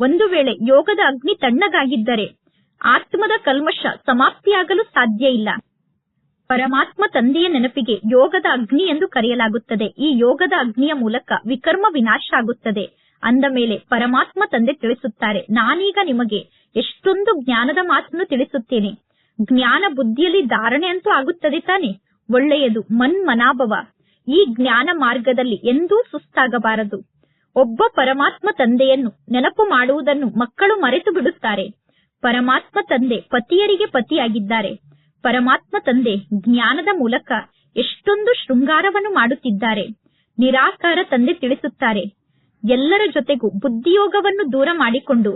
Speaker 1: ಒಂದು ವೇಳೆ ಯೋಗದ ಅಗ್ನಿ ತಣ್ಣಗಾಗಿದ್ದರೆ ಆತ್ಮದ ಕಲ್ಮಶ ಸಮಾಪ್ತಿಯಾಗಲು ಸಾಧ್ಯ ಇಲ್ಲ. ಪರಮಾತ್ಮ ತಂದೆಯ ನೆನಪಿಗೆ ಯೋಗದ ಅಗ್ನಿ ಎಂದು ಕರೆಯಲಾಗುತ್ತದೆ. ಈ ಯೋಗದ ಅಗ್ನಿಯ ಮೂಲಕ ವಿಕರ್ಮ ವಿನಾಶ ಆಗುತ್ತದೆ. ಅಂದ ಮೇಲೆ ಪರಮಾತ್ಮ ತಂದೆ ತಿಳಿಸುತ್ತಾರೆ, ನಾನೀಗ ನಿಮಗೆ ಎಷ್ಟೊಂದು ಜ್ಞಾನದ ಮಾತನ್ನು ತಿಳಿಸುತ್ತೇನೆ. ಜ್ಞಾನ ಬುದ್ಧಿಯಲ್ಲಿ ಧಾರಣೆ ಅಂತೂ ಆಗುತ್ತದೆ ತಾನೆ? ಒಳ್ಳೆಯದು ಮನ್ಮನಾಭವ. ಈ ಜ್ಞಾನ ಮಾರ್ಗದಲ್ಲಿ ಎಂದೂ ಸುಸ್ತಾಗಬಾರದು. ಒಬ್ಬ ಪರಮಾತ್ಮ ತಂದೆಯನ್ನು ನೆನಪು ಮಾಡುವುದನ್ನು ಮಕ್ಕಳು ಮರೆತು ಬಿಡುತ್ತಾರೆ. ಪರಮಾತ್ಮ ತಂದೆ ಪತಿಯರಿಗೆ ಪತಿಯಾಗಿದ್ದಾರೆ. ಪರಮಾತ್ಮ ತಂದೆ ಜ್ಞಾನದ ಮೂಲಕ ಎಷ್ಟೊಂದು ಶೃಂಗಾರವನ್ನು ಮಾಡುತ್ತಿದ್ದಾರೆ. ನಿರಾಕಾರ ತಂದೆ ತಿಳಿಸುತ್ತಾರೆ. ಎಲ್ಲರ ಜೊತೆಗೂ ಬುದ್ಧಿಯೋಗವನ್ನು ದೂರ ಮಾಡಿಕೊಂಡು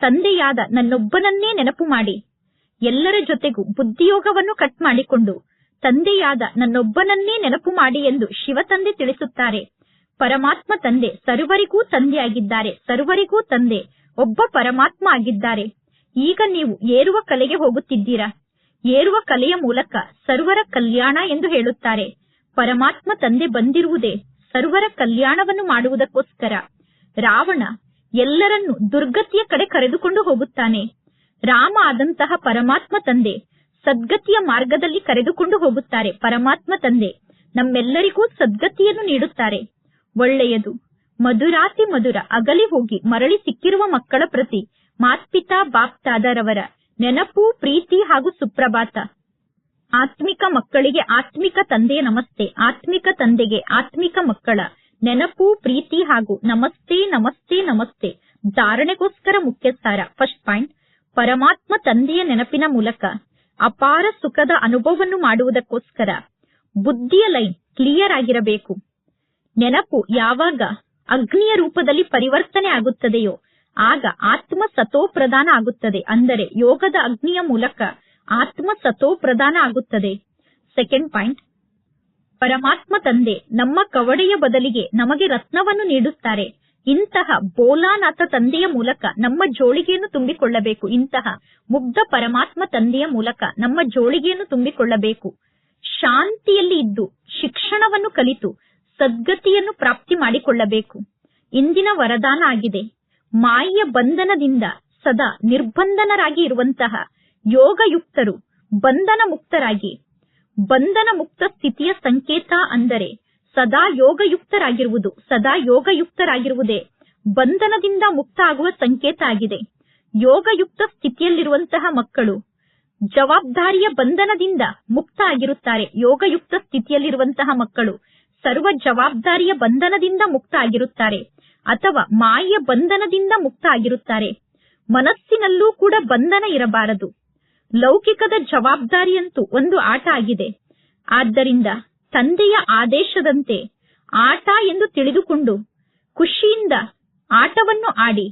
Speaker 1: ತಂದೆಯಾದ ನನ್ನೊಬ್ಬನನ್ನೇ ನೆನಪು ಮಾಡಿ. ಎಲ್ಲರ ಜೊತೆಗೂ ಬುದ್ಧಿಯೋಗವನ್ನು ಕಟ್ ಮಾಡಿಕೊಂಡು ತಂದೆಯಾದ ನನ್ನೊಬ್ಬನನ್ನೇ ನೆನಪು ಮಾಡಿ ಎಂದು ಶಿವತಂದೆ ತಿಳಿಸುತ್ತಾರೆ. ಪರಮಾತ್ಮ ತಂದೆ, ಸರ್ವರಿಗೂ ತಂದೆಯಾಗಿದ್ದಾರೆ, ಸರ್ವರಿಗೂ ತಂದೆ, ಒಬ್ಬ ಪರಮಾತ್ಮ ಆಗಿದ್ದಾರೆ. ಈಗ ನೀವು ಏರುವ ಕಲೆಗೆ ಹೋಗುತ್ತಿದ್ದೀರಾ? ಏರುವ ಕಲೆಯ ಮೂಲಕ ಸರ್ವರ ಕಲ್ಯಾಣ ಎಂದು ಹೇಳುತ್ತಾರೆ. ಪರಮಾತ್ಮ ತಂದೆ ಬಂದಿರುವುದೇ ಸರ್ವರ ಕಲ್ಯಾಣವನ್ನು ಮಾಡುವುದಕ್ಕೋಸ್ಕರ. ರಾವಣ ಎಲ್ಲರನ್ನು ದುರ್ಗತಿಯ ಕಡೆ ಕರೆದುಕೊಂಡು ಹೋಗುತ್ತಾನೆ. ರಾಮ ಆದಂತಹ ಪರಮಾತ್ಮ ತಂದೆ ಸದ್ಗತಿಯ ಮಾರ್ಗದಲ್ಲಿ ಕರೆದುಕೊಂಡು ಹೋಗುತ್ತಾರೆ. ಪರಮಾತ್ಮ ತಂದೆ ನಮ್ಮೆಲ್ಲರಿಗೂ ಸದ್ಗತಿಯನ್ನು ನೀಡುತ್ತಾರೆ. ಒಳ್ಳೆಯದು. ಮಧುರಾತಿ ಮಧುರ ಅಗಲಿ ಹೋಗಿ ಮರಳಿ ಸಿಕ್ಕಿರುವ ಮಕ್ಕಳ ಪ್ರತಿ ಮಾತ್ಪಿತಾ ಬಾಪ್ತಾದರವರ ನೆನಪು, ಪ್ರೀತಿ ಹಾಗೂ ಸುಪ್ರಭಾತ. ಆತ್ಮಿಕ ಮಕ್ಕಳಿಗೆ ಆತ್ಮಿಕ ತಂದೆಯ ನಮಸ್ತೆ, ಆತ್ಮಿಕ ತಂದೆಗೆ ಆತ್ಮಿಕ ಮಕ್ಕಳ ನೆನಪು, ಪ್ರೀತಿ ಹಾಗೂ ನಮಸ್ತೆ ನಮಸ್ತೆ ನಮಸ್ತೆ. ಧಾರಣೆಗೋಸ್ಕರ ಮುಖ್ಯ ಸಾರ ಫಸ್ಟ್ ಪಾಯಿಂಟ್. ಪರಮಾತ್ಮ ತಂದೆಯ ನೆನಪಿನ ಮೂಲಕ ಅಪಾರ ಸುಖದ ಅನುಭವವನ್ನು ಮಾಡುವುದಕ್ಕೋಸ್ಕರ ಬುದ್ಧಿಯ ಲೈನ್ ಕ್ಲಿಯರ್ ಆಗಿರಬೇಕು. ನೆನಪು ಯಾವಾಗ ಅಗ್ನಿಯ ರೂಪದಲ್ಲಿ ಪರಿವರ್ತನೆ ಆಗುತ್ತದೆಯೋ, ಆಗ ಆತ್ಮ ಸತೋ ಪ್ರಧಾನ ಆಗುತ್ತದೆ. ಅಂದರೆ ಯೋಗದ ಅಗ್ನಿಯ ಮೂಲಕ ಆತ್ಮ ಸತೋ ಪ್ರಧಾನ ಆಗುತ್ತದೆ. ಸೆಕೆಂಡ್ ಪಾಯಿಂಟ್ ಪರಮಾತ್ಮ ತಂದೆ ನಮ್ಮ ಕವಡೆಯ ಬದಲಿಗೆ ನಮಗೆ ರತ್ನವನ್ನು ನೀಡುತ್ತಾರೆ. ಇಂತಹ ಬೋಲಾನಾಥ ತಂದೆಯ ಮೂಲಕ ನಮ್ಮ ಜೋಳಿಗೆಯನ್ನು ತುಂಬಿಕೊಳ್ಳಬೇಕು. ಇಂತಹ ಮುಗ್ಧ ಪರಮಾತ್ಮ ತಂದೆಯ ಮೂಲಕ ನಮ್ಮ ಜೋಳಿಗೆಯನ್ನು ತುಂಬಿಕೊಳ್ಳಬೇಕು. ಶಾಂತಿಯಲ್ಲಿ ಇದ್ದು ಶಿಕ್ಷಣವನ್ನು ಕಲಿತು ಸದ್ಗತಿಯನ್ನು ಪ್ರಾಪ್ತಿ ಮಾಡಿಕೊಳ್ಳಬೇಕು. ಇಂದಿನ ವರದಾನ ಆಗಿದೆ. ಮಾಯೆಯ ಬಂಧನದಿಂದ ಸದಾ ನಿರ್ಬಂಧನರಾಗಿ ಇರುವಂತಹ ಯೋಗಯುಕ್ತರು ಬಂಧನ ಮುಕ್ತರಾಗಿ ಬಂಧನ ಮುಕ್ತ ಸ್ಥಿತಿಯ ಸಂಕೇತ ಅಂದರೆ ಸದಾ ಯೋಗಯುಕ್ತರಾಗಿರುವುದು, ಸದಾ ಯೋಗಯುಕ್ತರಾಗಿರುವುದೇ ಬಂಧನದಿಂದ ಮುಕ್ತ ಆಗುವ ಸಂಕೇತ ಆಗಿದೆ. ಯೋಗಯುಕ್ತ ಸ್ಥಿತಿಯಲ್ಲಿರುವಂತಹ ಮಕ್ಕಳು ಜವಾಬ್ದಾರಿಯ ಬಂಧನದಿಂದ ಮುಕ್ತ ಆಗಿರುತ್ತಾರೆ. ಯೋಗಯುಕ್ತ ಸ್ಥಿತಿಯಲ್ಲಿರುವಂತಹ ಮಕ್ಕಳು ಸರ್ವ ಜವಾಬ್ದಾರಿಯ ಬಂಧನದಿಂದ ಮುಕ್ತ ಆಗಿರುತ್ತಾರೆ ಅಥವಾ ಮಾಯೆಯ ಬಂಧನದಿಂದ ಮುಕ್ತ ಆಗಿರುತ್ತಾರೆ ಮನಸ್ಸಿನಲ್ಲೂ ಕೂಡ ಬಂಧನ ಇರಬಾರದು. ಲೌಕಿಕದ ಜವಾಬ್ದಾರಿಯಂತೂ ಒಂದು ಆಟ ಆಗಿದೆ. ಆದ್ದರಿಂದ ತಂದೆಯ ಆದೇಶದಂತೆ ಆಟ ಎಂದು ತಿಳಿದುಕೊಂಡು ಖುಷಿಯಿಂದ ಆಟವನ್ನು ಆಡಿ.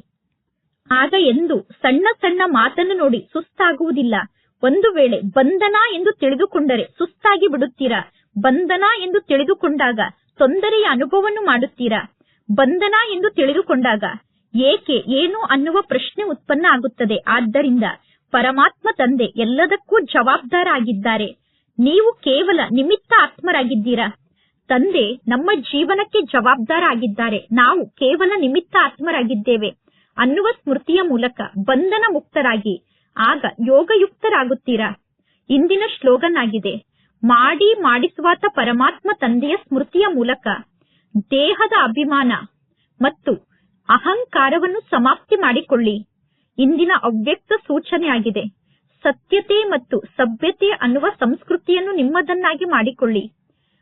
Speaker 1: ಆಗ ಎಂದು ಸಣ್ಣ ಸಣ್ಣ ಮಾತನ್ನು ನೋಡಿ ಸುಸ್ತಾಗುವುದಿಲ್ಲ. ಒಂದು ವೇಳೆ ಬಂಧನ ಎಂದು ತಿಳಿದುಕೊಂಡರೆ ಸುಸ್ತಾಗಿ ಬಿಡುತ್ತೀರಾ? ಬಂಧನ ಎಂದು ತಿಳಿದುಕೊಂಡಾಗ ತೊಂದರೆಯ ಅನುಭವವನ್ನು ಮಾಡುತ್ತೀರಾ? ಬಂಧನ ಎಂದು ತಿಳಿದುಕೊಂಡಾಗ ಏಕೆ ಏನು ಅನ್ನುವ ಪ್ರಶ್ನೆ ಉತ್ಪನ್ನ ಆಗುತ್ತದೆ. ಆದ್ದರಿಂದ ಪರಮಾತ್ಮ ತಂದೆ ಎಲ್ಲದಕ್ಕೂ ಜವಾಬ್ದಾರ ಆಗಿದ್ದಾರೆ ನೀವು ಕೇವಲ ನಿಮಿತ್ತ ಆತ್ಮರಾಗಿದ್ದೀರಾ? ತಂದೆ ನಮ್ಮ ಜೀವನಕ್ಕೆ ಜವಾಬ್ದಾರ ಆಗಿದ್ದಾರೆ ನಾವು ಕೇವಲ ನಿಮಿತ್ತ ಆತ್ಮರಾಗಿದ್ದೇವೆ ಅನ್ನುವ ಸ್ಮೃತಿಯ ಮೂಲಕ ಬಂಧನ ಮುಕ್ತರಾಗಿ ಆಗ ಯೋಗಯುಕ್ತರಾಗುತ್ತೀರಾ? ಇಂದಿನ ಶ್ಲೋಗನ್ ಆಗಿದೆ ಮಾಡಿ ಮಾಡಿಸುವಾತ ಪರಮಾತ್ಮ ತಂದೆಯ ಸ್ಮೃತಿಯ ಮೂಲಕ ದೇಹದ ಅಭಿಮಾನ ಮತ್ತು ಅಹಂಕಾರವನ್ನು ಸಮಾಪ್ತಿ ಮಾಡಿಕೊಳ್ಳಿ. ಇಂದಿನ ಅವ್ಯಕ್ತ ಸೂಚನೆಯಾಗಿದೆ. ಸತ್ಯತೆ ಮತ್ತು ಸಭ್ಯತೆ ಅನ್ನುವ ಸಂಸ್ಕೃತಿಯನ್ನು ನಿಮ್ಮದನ್ನಾಗಿ ಮಾಡಿಕೊಳ್ಳಿ.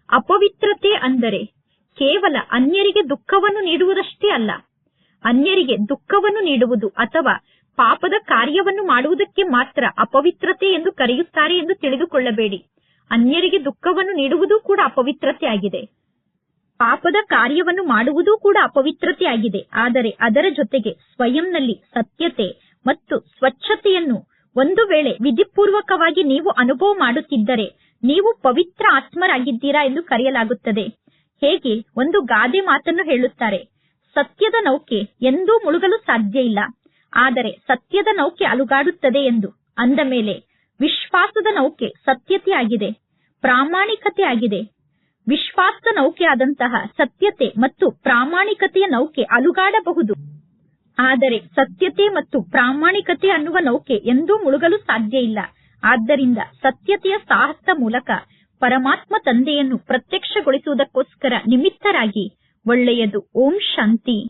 Speaker 1: ಅಪವಿತ್ರತೆ ಅಂದರೆ ಕೇವಲ ಅನ್ಯರಿಗೆ ದುಃಖವನ್ನು ನೀಡುವುದಷ್ಟೇ ಅಲ್ಲ, ಅನ್ಯರಿಗೆ ದುಃಖವನ್ನು ನೀಡುವುದು ಅಥವಾ ಪಾಪದ ಕಾರ್ಯವನ್ನು ಮಾಡುವುದಕ್ಕೆ ಮಾತ್ರ ಅಪವಿತ್ರತೆ ಎಂದು ಕರೆಯುತ್ತಾರೆ ಎಂದು ತಿಳಿದುಕೊಳ್ಳಬೇಡಿ. ಅನ್ಯರಿಗೆ ದುಃಖವನ್ನು ನೀಡುವುದೂ ಕೂಡ ಅಪವಿತ್ರತೆ ಆಗಿದೆ ಪಾಪದ ಕಾರ್ಯವನ್ನು ಮಾಡುವುದೂ ಕೂಡ ಅಪವಿತ್ರತೆ ಆಗಿದೆ ಆದರೆ ಅದರ ಜೊತೆಗೆ ಸ್ವಯಂನಲ್ಲಿ ಸತ್ಯತೆ ಮತ್ತು ಸ್ವಚ್ಛತೆಯನ್ನು ಒಂದು ವೇಳೆ ವಿಧಿಪೂರ್ವಕವಾಗಿ ನೀವು ಅನುಭವ ಮಾಡುತ್ತಿದ್ದರೆ ನೀವು ಪವಿತ್ರ ಆತ್ಮರಾಗಿದ್ದೀರಾ ಎಂದು ಕರೆಯಲಾಗುತ್ತದೆ. ಹೇಗೆ? ಒಂದು ಗಾದೆ ಮಾತನ್ನು ಹೇಳುತ್ತಾರೆ. ಸತ್ಯದ ನೌಕೆ ಎಂದೂ ಮುಳುಗಲು ಸಾಧ್ಯ ಇಲ್ಲ. ಆದರೆ ಸತ್ಯದ ನೌಕೆ ಅಲುಗಾಡುತ್ತದೆ ಎಂದು ಅಂದ ಮೇಲೆ ವಿಶ್ವಾಸದ ನೌಕೆ ಸತ್ಯತೆ ಆಗಿದೆ ಪ್ರಾಮಾಣಿಕತೆ ಆಗಿದೆ ವಿಶ್ವಾಸದ ಆದಂತಹ ಸತ್ಯತೆ ಮತ್ತು ಪ್ರಾಮಾಣಿಕತೆಯ ನೌಕೆ ಅಲುಗಾಡಬಹುದು. ಆದರೆ ಸತ್ಯತೆ ಮತ್ತು ಪ್ರಾಮಾಣಿಕತೆ ಅನ್ನುವ ನೌಕೆ ಎಂದೂ ಮುಳುಗಲು ಸಾಧ್ಯ ಇಲ್ಲ. ಆದ್ದರಿಂದ ಸತ್ಯತೆಯ ಸಾಹಸದ ಮೂಲಕ ಪರಮಾತ್ಮ ತಂದೆಯನ್ನು ಪ್ರತ್ಯಕ್ಷಗೊಳಿಸುವುದಕ್ಕೋಸ್ಕರ ನಿಮಿತ್ತರಾಗಿ ಒಳ್ಳೆಯದು. ಓಂ ಶಾಂತಿ.